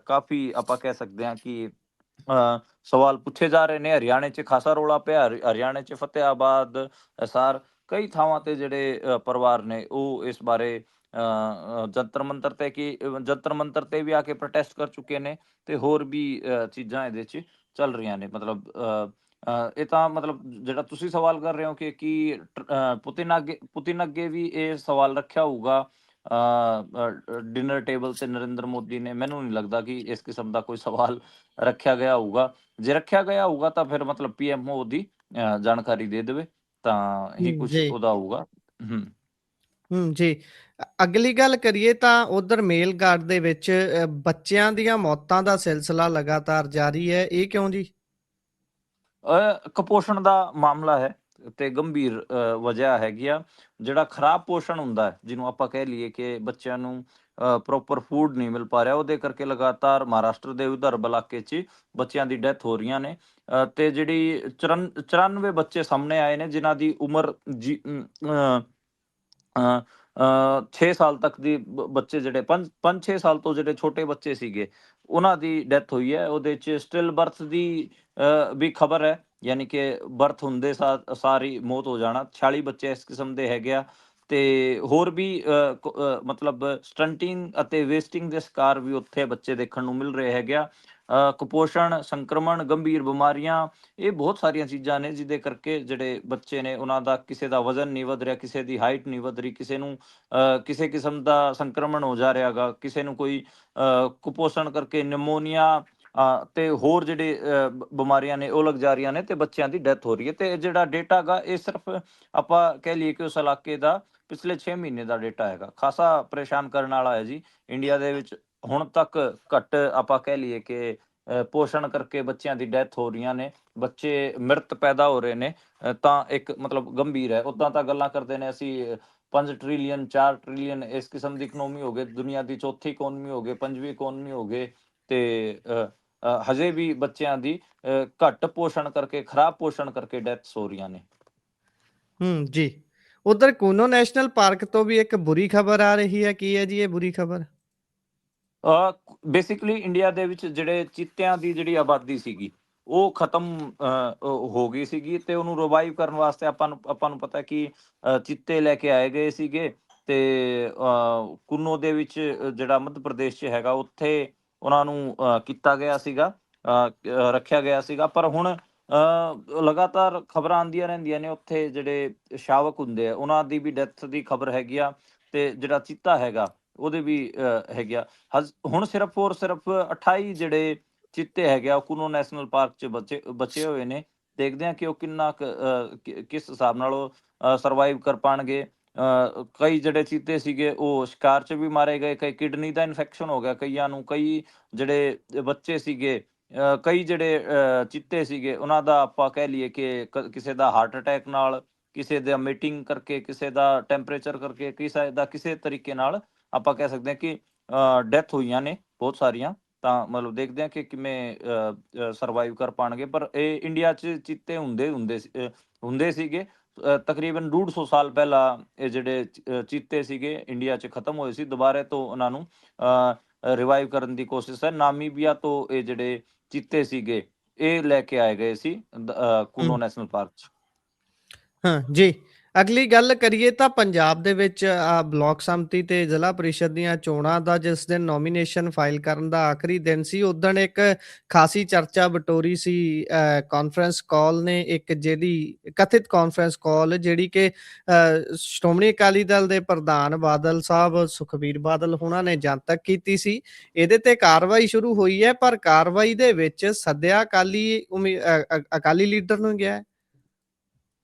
ਕਾਫੀ ਆਪਾਂ ਕਹਿ ਸਕਦੇ ਹਾਂ ਕਿ ਅ, ਸਵਾਲ ਪੁੱਛੇ ਜਾ ਰਹੇ ਨੇ। ਹਰਿਆਣੇ 'ਚ ਖਾਸਾ ਰੋਲਾ ਪਿਆ। ਹਰਿਆਣੇ 'ਚ ਫਤਿਆਬਾਦ ਹਿਸਾਰ ਕਈ ਥਾਵਾਂ ਤੇ ਜਿਹੜੇ ਪਰਿਵਾਰ ਨੇ ਉਹ ਇਸ ਬਾਰੇ ਜੰਤਰ ਮੰਤਰ ਤੇ ਕੀ ਜੰਤਰ ਮੰਤਰ ਤੇ ਵੀ ਆ ਕੇ ਪ੍ਰੋਟੈਸਟ ਕਰ ਚੁੱਕੇ ਨੇ ਤੇ ਹੋਰ ਵੀ ਚੀਜ਼ਾਂ ਇਹਦੇ 'ਚ ਚੱਲ ਰਹੀਆਂ ਨੇ ਮਤਲਬ ਇਹ ਤਾਂ ਮਤਲਬ ਜਿਹੜਾ ਤੁਸੀਂ ਸਵਾਲ ਕਰ ਰਹੇ ਹੋ ਕਿ ਕੀ ਪੁਤਿਨ ਅੱਗੇ ਪੁਤਿਨ ਅੱਗੇ ਵੀ ਇਹ ਸਵਾਲ ਰੱਖਿਆ ਹੋਊਗਾ ਡਿਨਰ ਟੇਬਲ ਤੇ ਨਰਿੰਦਰ ਮੋਦੀ ਨੇ ਮੈਨੂੰ ਨਹੀਂ ਲੱਗਦਾ ਕਿ ਇਸ ਕਿਸਮ ਦਾ ਕੋਈ ਸਵਾਲ ਰੱਖਿਆ ਗਿਆ ਹੋਊਗਾ ਜੇ ਰੱਖਿਆ ਗਿਆ ਹੋਊਗਾ ਤਾਂ ਫਿਰ ਮਤਲਬ ਪੀਐਮਓ ਦੀ ਜਾਣਕਾਰੀ ਦੇ ਦੇਵੇ ਤਾਂ ਹੀ ਹੂੰ, ਕੁਝ ਉਹਦਾ ਹੋਊਗਾ ਹੂੰ ਹੂੰ ਜੀ। ਅ- ਅਗਲੀ ਗੱਲ ਕਰੀਏ ਤਾਂ ਉਧਰ ਮੇਲ ਦੇ ਵਿੱਚ ਅ, ਬੱਚਿਆਂ ਦੀਆਂ ਮੌਤਾਂ ਦਾ ਸਿਲਸਿਲਾ ਲਗਾਤਾਰ ਜਾਰੀ ਹੈ। ਇਹ ਕਿਉਂ ਜੀ? ਅ, ਕੁਪੋਸ਼ਣ ਦਾ ਮਾਮਲਾ ਹੈ ਤੇ ਗੰਭੀਰ ਅ, ਵਜ੍ਹਾ ਹੈਗੀ ਆ। ਜਿਹੜਾ ਖਰਾਬ ਪੋਸ਼ਣ ਹੁੰਦਾ ਹੈ ਜਿਹਨੂੰ ਆਪਾਂ ਕਹਿ ਲਈਏ ਕਿ ਬੱਚਿਆਂ ਨੂੰ ਪ੍ਰੋਪਰ ਫੂਡ ਨਹੀਂ ਮਿਲ ਪਾ ਰਿਹਾ ਉਹਦੇ ਕਰਕੇ ਲਗਾਤਾਰ ਮਹਾਰਾਸ਼ਟਰ ਦੇ ਵਿਦਰਭ ਇਲਾਕੇ 'ਚ ਬੱਚਿਆਂ ਦੀ ਡੈਥ ਹੋ ਰਹੀਆਂ ਨੇ। ਅ, ਤੇ ਜਿਹੜੀ 94 ਬੱਚੇ ਸਾਹਮਣੇ ਆਏ ਨੇ ਜਿਨ੍ਹਾਂ ਦੀ ਉਮਰ ਜੀ ਅਮ, ਅ, 6 ਸਾਲ ਤੱਕ ਦੀ ਬੱਚੇ ਜਿਹੜੇ 5 5-6 ਸਾਲ ਤੋਂ ਜਿਹੜੇ ਛੋਟੇ ਬੱਚੇ ਸੀਗੇ ਉਹਨਾਂ ਦੀ ਡੈਥ ਹੋਈ ਹੈ। ਉਹਦੇ 'ਚ ਸਟਿਲ ਬਰਥ ਦੀ ਅ, ਵੀ ਖਬਰ ਹੈ ਯਾਨੀ ਕਿ ਬਰਥ ਹੁੰਦੇ ਸਾਰੀ ਮੌਤ ਹੋ ਜਾਣਾ। 46 ਬੱਚੇ ਇਸ ਕਿਸਮ ਦੇ ਹੈਗੇ ਆ। ਤੇ ਹੋਰ ਵੀ ਅ, ਮਤਲਬ ਸਟੰਟਿੰਗ ਅਤੇ ਵੇਸਟਿੰਗ ਦੇ ਸ਼ਿਕਾਰ ਵੀ ਉੱਥੇ ਬੱਚੇ ਦੇਖਣ ਨੂੰ ਮਿਲ ਰਹੇ ਹੈਗੇ ਆ। ਕੁਪੋਸ਼ਣ ਸੰਕਰਮਣ ਗੰਭੀਰ ਬਿਮਾਰੀਆਂ ਇਹ ਬਹੁਤ ਸਾਰੀਆਂ ਚੀਜ਼ਾਂ ਨੇ ਜਿਹਦੇ ਕਰਕੇ ਜਿਹੜੇ ਬੱਚੇ ਨੇ ਉਹਨਾਂ ਦਾ ਕਿਸੇ ਦਾ ਵਜ਼ਨ ਨਹੀਂ ਵਧ ਰਿਹਾ ਕਿਸੇ ਦੀ ਹਾਈਟ ਨਹੀਂ ਵਧ ਰਹੀ ਕਿਸੇ ਨੂੰ ਕਿਸੇ ਕਿਸਮ ਦਾ ਸੰਕਰਮਣ ਹੋ ਜਾ ਰਿਹਾਗਾ ਕਿਸੇ ਨੂੰ ਕੋਈ ਕੁਪੋਸ਼ਣ ਕਰਕੇ ਨਿਮੋਨੀਆ ਅ, ਤੇ ਹੋਰ ਜਿਹੜੇ ਬਿਮਾਰੀਆਂ ਨੇ ਉਹ ਲੱਗ ਜਾ ਰਹੀਆਂ ਨੇ ਤੇ ਬੱਚਿਆਂ ਦੀ ਡੈਥ ਹੋ ਰਹੀ ਹੈ ਤੇ ਇਹ ਜਿਹੜਾ ਡੇਟਾ ਗਾ ਇਹ ਸਿਰਫ ਆਪਾਂ ਕਹਿ ਲਈਏ ਕਿ ਉਸ ਇਲਾਕੇ ਦਾ ਪਿਛਲੇ 6 ਮਹੀਨੇ ਦਾ ਡੇਟਾ ਹੈਗਾ ਖਾਸਾ ਪਰੇਸ਼ਾਨ ਕਰਨ ਵਾਲਾ ਹੈ ਜੀ ਇੰਡੀਆ ਦੇ ਵਿੱਚ ਹੁਣ ਤੱਕ ਘੱਟ ਆਪਾਂ ਕਹਿ ਲਈਏ ਕਿ ਪੋਸ਼ਣ ਕਰਕੇ ਬੱਚਿਆਂ ਦੀ ਡੈਥ ਹੋ ਰਹੀਆਂ ਨੇ ਬੱਚੇ ਮ੍ਰਿਤ ਪੈਦਾ ਹੋ ਰਹੇ ਨੇ ਤਾਂ ਇੱਕ ਮਤਲਬ ਗੰਭੀਰ ਹੈ। ਉਦਾਂ ਤਾਂ ਗੱਲਾਂ ਕਰਦੇ ਨੇ ਅਸੀਂ 5 ਟ੍ਰਿਲੀਅਨ 4 ਟ੍ਰਿਲੀਅਨ ਇਸ ਕਿਸਮ ਦੀ ਇਕਨੋਮੀ ਹੋ ਗਈ ਦੁਨੀਆ ਦੀ ਚੌਥੀ ਇਕਨੋਮੀ ਹੋ ਗਈ ਪੰਜਵੀਂ ਇਕਨੋਮੀ ਹੋ ਗਈ ਤੇ ਹਜੇ ਵੀ ਬੱਚਿਆਂ ਦੀ ਅ, ਘੱਟ ਪੋਸ਼ਣ ਕਰਕੇ ਖਰਾਬ ਪੋਸ਼ਣ ਕਰਕੇ ਡੈਥਸ ਹੋ ਰਹੀਆਂ ਨੇ। ਹੂੰ ਜੀ। ਉਧਰ ਕੂਨੋ ਨੈਸ਼ਨਲ ਪਾਰਕ ਤੋਂ ਵੀ ਇੱਕ ਬੁਰੀ ਖਬਰ ਆ ਰਹੀ ਹੈ। ਕੀ ਹੈ ਜੀ ਇਹ ਬੁਰੀ ਖਬਰ? ਬੇਸਿਕਲੀ ਇੰਡੀਆ ਦੇ ਵਿੱਚ ਜਿਹੜੇ ਚੀਤਿਆਂ ਦੀ ਜਿਹੜੀ ਆਬਾਦੀ ਸੀਗੀ ਉਹ ਖਤਮ ਹੋ ਗਈ ਸੀਗੀ ਤੇ ਉਹਨੂੰ ਰਿਵਾਈਵ ਕਰਨ ਵਾਸਤੇ ਆਪਾਂ ਨੂੰ ਆਪਾਂ ਨੂੰ ਪਤਾ ਕਿ ਚਿੱਤੇ ਲੈ ਕੇ ਆਏ ਗਏ ਸੀਗੇ ਤੇ ਅ, ਕੁੰਨੋ ਦੇ ਵਿੱਚ ਜਿਹੜਾ ਮੱਧ ਪ੍ਰਦੇਸ਼ 'ਚ ਹੈਗਾ ਉੱਥੇ ਉਹਨਾਂ ਨੂੰ ਕੀਤਾ ਗਿਆ ਸੀਗਾ ਰੱਖਿਆ ਗਿਆ ਸੀਗਾ। ਪਰ ਹੁਣ ਲਗਾਤਾਰ ਖਬਰਾਂ ਆਉਂਦੀਆਂ ਰਹਿੰਦੀਆਂ ਨੇ ਉੱਥੇ ਜਿਹੜੇ ਸ਼ਾਵਕ ਹੁੰਦੇ ਆ ਉਹਨਾਂ ਦੀ ਵੀ ਡੈਥ ਦੀ ਖਬਰ ਹੈਗੀ ਆ ਤੇ ਜਿਹੜਾ ਚੀਤਾ ਹੈਗਾ ਉਹਦੇ ਵੀ ਅ, ਹੈਗੇ ਆ। ਹਜ- ਹੁਣ ਸਿਰਫ ਔਰ ਸਿਰਫ 28 ਜਿਹੜੇ ਚਿੱਤੇ ਹੈਗੇ ਆ ਉਹ ਕੁਨੋ ਨੈਸ਼ਨਲ ਪਾਰਕ 'ਚ ਬਚੇ ਬਚੇ ਹੋਏ ਨੇ। ਦੇਖਦੇ ਆ ਕਿ ਉਹ ਕਿੰਨਾ ਕੁ, ਕਿਸ ਹਿਸਾਬ ਨਾਲ ਉਹ ਸਰਵਾਈਵ ਕਰ ਪਾਣਗੇ। ਕਈ ਜਿਹੜੇ ਚੀਤੇ ਸੀਗੇ ਉਹ ਸ਼ਿਕਾਰ 'ਚ ਵੀ ਮਾਰੇ ਗਏ। ਕਈ ਕਿਡਨੀ ਦਾ ਇਨਫੈਕਸ਼ਨ ਹੋ ਗਿਆ ਕਈਆਂ ਨੂੰ। ਕਈ ਜਿਹੜੇ ਬੱਚੇ ਸੀਗੇ ਕਈ ਜਿਹੜੇ ਅ, ਚੀਤੇ ਸੀਗੇ ਉਹਨਾਂ ਦਾ ਆਪਾਂ ਕਹਿ ਲਈਏ ਕਿ ਕਿਸੇ ਦਾ ਹਾਰਟ ਅਟੈਕ ਨਾਲ ਕਿਸੇ ਦਾ ਮੀਟਿੰਗ ਕਰਕੇ ਕਿਸੇ ਦਾ ਟੈਂਪਰੇਚਰ ਕਰਕੇ ਕਿਸੇ ਦਾ ਕਿਸੇ ਤਰੀਕੇ ਨਾਲ ਆਪਾਂ ਕਹਿ ਸਕਦੇ ਹਾਂ ਕਿ ਡੈਥ ਹੋਈਆਂ ਨੇ ਬਹੁਤ ਸਾਰੀਆਂ ਤਾਂ ਮਤਲਬ ਦੇਖਦੇ ਹਾਂ ਕਿ ਕਿਵੇਂ ਸਰਵਾਈਵ ਕਰ ਪਾਣਗੇ ਪਰ ਇਹ ਇੰਡੀਆ 'ਚ ਚੀਤੇ ਹੁੰਦੇ ਹੁੰਦੇ ਹੁੰਦੇ ਸੀਗੇ। ਤਕਰੀਬਨ 150 ਸਾਲ ਪਹਿਲਾਂ ਇਹ ਜਿਹੜੇ ਚੀਤੇ ਸੀਗੇ ਇੰਡੀਆ 'ਚ ਖਤਮ ਹੋਏ ਸੀ ਦੁਬਾਰੇ ਤੋਂ ਉਹਨਾਂ ਨੂੰ ਰਿਵਾਈਵ ਕਰਨ ਦੀ ਕੋਸ਼ਿਸ਼ ਹੈ। ਨਾਮੀਬੀਆ ਤੋਂ ਇਹ ਜਿਹੜੇ ਚੀਤੇ ਸੀਗੇ ਇਹ ਲੈ ਕੇ ਆਏ ਗਏ ਸੀ ਕੂਨੋ। ਨੈਸ਼ਨਲ ਪਾਰਕ 'ਚ। ਹਾਂ ਜੀ। ਅਗਲੀ ਗੱਲ ਕਰੀਏ ਤਾਂ ਪੰਜਾਬ ਦੇ ਵਿੱਚ ਆ ਬਲਾਕ ਸੰਮਤੀ ਤੇ ਜ਼ਿਲ੍ਹਾ ਪ੍ਰੀਸ਼ਦ ਦੀਆਂ ਚੋਣਾਂ ਦਾ ਜਿਸ ਦਿਨ ਨੋਮੀਨੇਸ਼ਨ ਫਾਈਲ ਕਰਨ ਦਾ ਆਖਰੀ ਦਿਨ ਸੀ ਉਦੋਂ ਇੱਕ ਖਾਸੀ ਚਰਚਾ ਬਟੋਰੀ ਸੀ ਕਾਨਫਰੰਸ ਕਾਲ ਨੇ ਇੱਕ ਜਿਹੜੀ ਕਥਿਤ ਕਾਨਫਰੰਸ ਕਾਲ ਜਿਹੜੀ ਕਿ ਸ਼੍ਰੋਮਣੀ ਅਕਾਲੀ ਦਲ ਦੇ ਪ੍ਰਧਾਨ ਬਾਦਲ ਸਾਹਿਬ ਸੁਖਬੀਰ ਬਾਦਲ ਉਹਨਾਂ ਨੇ ਜਨਤਕ ਕੀਤੀ ਸੀ। ਇਹਦੇ ਤੇ ਕਾਰਵਾਈ ਸ਼ੁਰੂ ਹੋਈ ਹੈ, ਪਰ ਕਾਰਵਾਈ ਦੇ ਵਿੱਚ ਸੱਦਿਆ ਅਕਾਲੀ ਉਮੀ- ਅਕਾਲੀ ਲੀਡਰ ਨੂੰ ਗਿਆ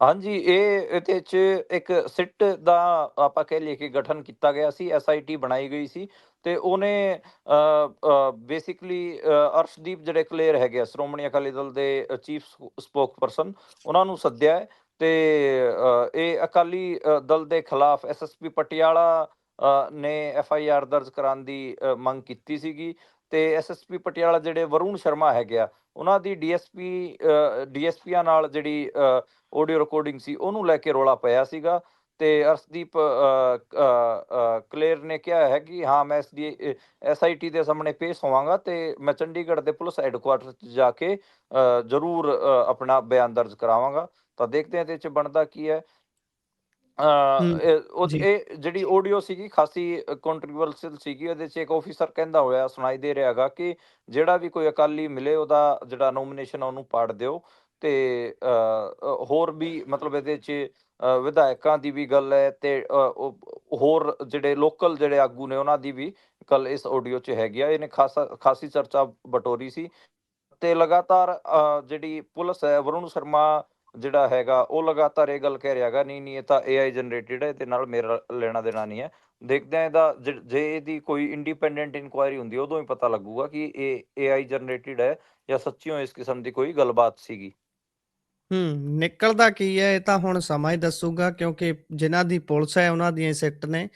ਹਾਂਜੀ ਇਹ ਇਹਦੇ ਚ ਇੱਕ ਸਿੱਟ ਦਾ ਆਪਾਂ ਕਹਿ ਲਈਏ ਕਿ ਗਠਨ ਕੀਤਾ ਗਿਆ ਸੀ ਐਸਆਈਟੀ ਬਣਾਈ ਗਈ ਸੀ ਤੇ ਉਹਨੇ ਬੇਸਿਕਲੀ ਅਰਸ਼ਦੀਪ ਜਿਹੜੇ ਕਲੇਅਰ ਹੈਗੇ ਆ ਸ਼੍ਰੋਮਣੀ ਅਕਾਲੀ ਦਲ ਦੇ ਚੀਫ ਸਪੋਕਪਰਸਨ ਉਹਨਾਂ ਨੂੰ ਸੱਦਿਆ ਹੈ ਤੇ ਇਹ ਅਕਾਲੀ ਦਲ ਦੇ ਖਿਲਾਫ ਐਸਐਸਪੀ ਪਟਿਆਲਾ ਅ, ਨੇ ਐਫਆਈਆਰ ਦਰਜ ਕਰਾਉਣ ਦੀ ਮੰਗ ਕੀਤੀ ਸੀਗੀ ਤੇ ਐਸਐਸਪੀ ਪਟਿਆਲਾ ਜਿਹੜੇ ਵਰੁਣ ਸ਼ਰਮਾ ਹੈਗੇ ਆ ਉਹਨਾਂ ਦੀ ਡੀਐਸਪੀ ਡੀਐਸਪੀਆਂ ਨਾਲ ਜਿਹੜੀ ਆਡੀਓ ਰਿਕਾਰਡਿੰਗ ਸੀ, ਉਹਨੂੰ ਲੈ ਕੇ ਰੋਲਾ ਪਿਆ ਸੀਗਾ ਤੇ ਅਰਸ਼ਦੀਪ ਕਲੇਰ ਨੇ ਕਿਹਾ ਹੈ ਕਿ ਹਾਂ, ਮੈਂ ਐਸਡੀ ਐਸਆਈਟੀ ਦੇ ਸਾਹਮਣੇ ਪੇਸ਼ ਹੋਵਾਂਗਾ ਤੇ ਮੈਂ ਚੰਡੀਗੜ੍ਹ ਦੇ ਪੁਲਿਸ ਹੈੱਡਕੁਆਟਰ 'ਚ ਜਾ ਕੇ ਜ਼ਰੂਰ ਆਪਣਾ ਬਿਆਨ ਦਰਜ ਕਰਾਵਾਂਗਾ। ਤਾਂ ਦੇਖਦੇ ਹਾਂ ਇਹਦੇ 'ਚ ਬਣਦਾ ਕੀ ਹੈ। ਉਹ-। ਇਹ ਜਿਹੜੀ ਆਡੀਓ ਸੀਗੀ ਖਾਸੀ ਕੰਟਰੋਵਰਸ਼ੀਅਲ ਸੀਗੀ ਉਹਦੇ 'ਚ ਇੱਕ ਆਫੀਸਰ ਕਹਿੰਦਾ ਹੋਇਆ ਸੁਣਾਈ ਦੇ ਰਿਹਾ ਹੈਗਾ ਕਿ ਜਿਹੜਾ ਵੀ ਕੋਈ ਅਕਾਲੀ ਮਿਲੇ ਉਹਦਾ ਜਿਹੜਾ ਨੋਮੀਨੇਸ਼ਨ ਉਹਨੂੰ ਪਾੜ ਦਿਓ। ਤੇ ਹੋਰ ਵੀ ਮਤਲਬ ਇਹਦੇ 'ਚ ਵਿਧਾਇਕਾਂ ਦੀ ਵੀ ਗੱਲ ਹੈ ਤੇ ਹੋਰ ਜਿਹੜੇ ਲੋਕਲ ਜਿਹੜੇ ਆਗੂ ਨੇ ਉਹਨਾਂ ਦੀ ਵੀ ਗੱਲ ਇਸ ਆਡੀਓ 'ਚ ਹੈਗੀ ਆ। ਇਹਨੇ ਖਾਸਾ ਖਾਸੀ ਚਰਚਾ ਬਟੋਰੀ ਸੀ। ਤੇ ਲਗਾਤਾਰ ਜਿਹੜੀ ਪੁਲਿਸ ਹੈ ਵਰੁਣ ਸ਼ਰਮਾ ਜਿਹੜਾ ਹੈਗਾ ਉਹ ਲਗਾਤਾਰ ਇਹ ਗੱਲ ਕਹਿ ਰਿਹਾ ਨਹੀਂ ਨਹੀਂ ਇਹ ਤਾਂ AI ਜਨਰੇਟਿਡ ਹੈ ਇਹਦੇ ਨਾਲ ਮੇਰਾ ਲੈਣਾ ਦੇਣਾ ਨਹੀਂ ਹੈ। ਦੇਖਦੇ ਆ ਇਹਦਾ ਜੇ ਇਹਦੀ ਕੋਈ ਇੰਡੀਪੈਂਡੈਂਟ ਇਨਕੁਆਇਰੀ ਹੁੰਦੀ ਹੈ, ਉਦੋਂ ਹੀ ਪਤਾ ਲੱਗੂਗਾ ਕਿ ਇਹ AI ਜਨਰੇਟਿਡ ਹੈ ਜਾਂ ਸੱਚੀਓ ਇਸ ਕਿਸਮ ਦੀ ਕੋਈ ਗੱਲਬਾਤ ਸੀਗੀ। ਹੂੰ ਨਿਕਲਦਾ ਕੀ ਹੈ ਇਹ ਤਾਂ ਹੁਣ ਸਮਾਂ ਹੀ ਦੱਸੂਗਾ ਕਿਉਂਕਿ ਜਿਨ੍ਹਾਂ ਦੀ ਪੁਲਿਸ ਹੈ ਉਹਨਾਂ ਦੀਆਂ ਸਿੱਟ ਨੇ।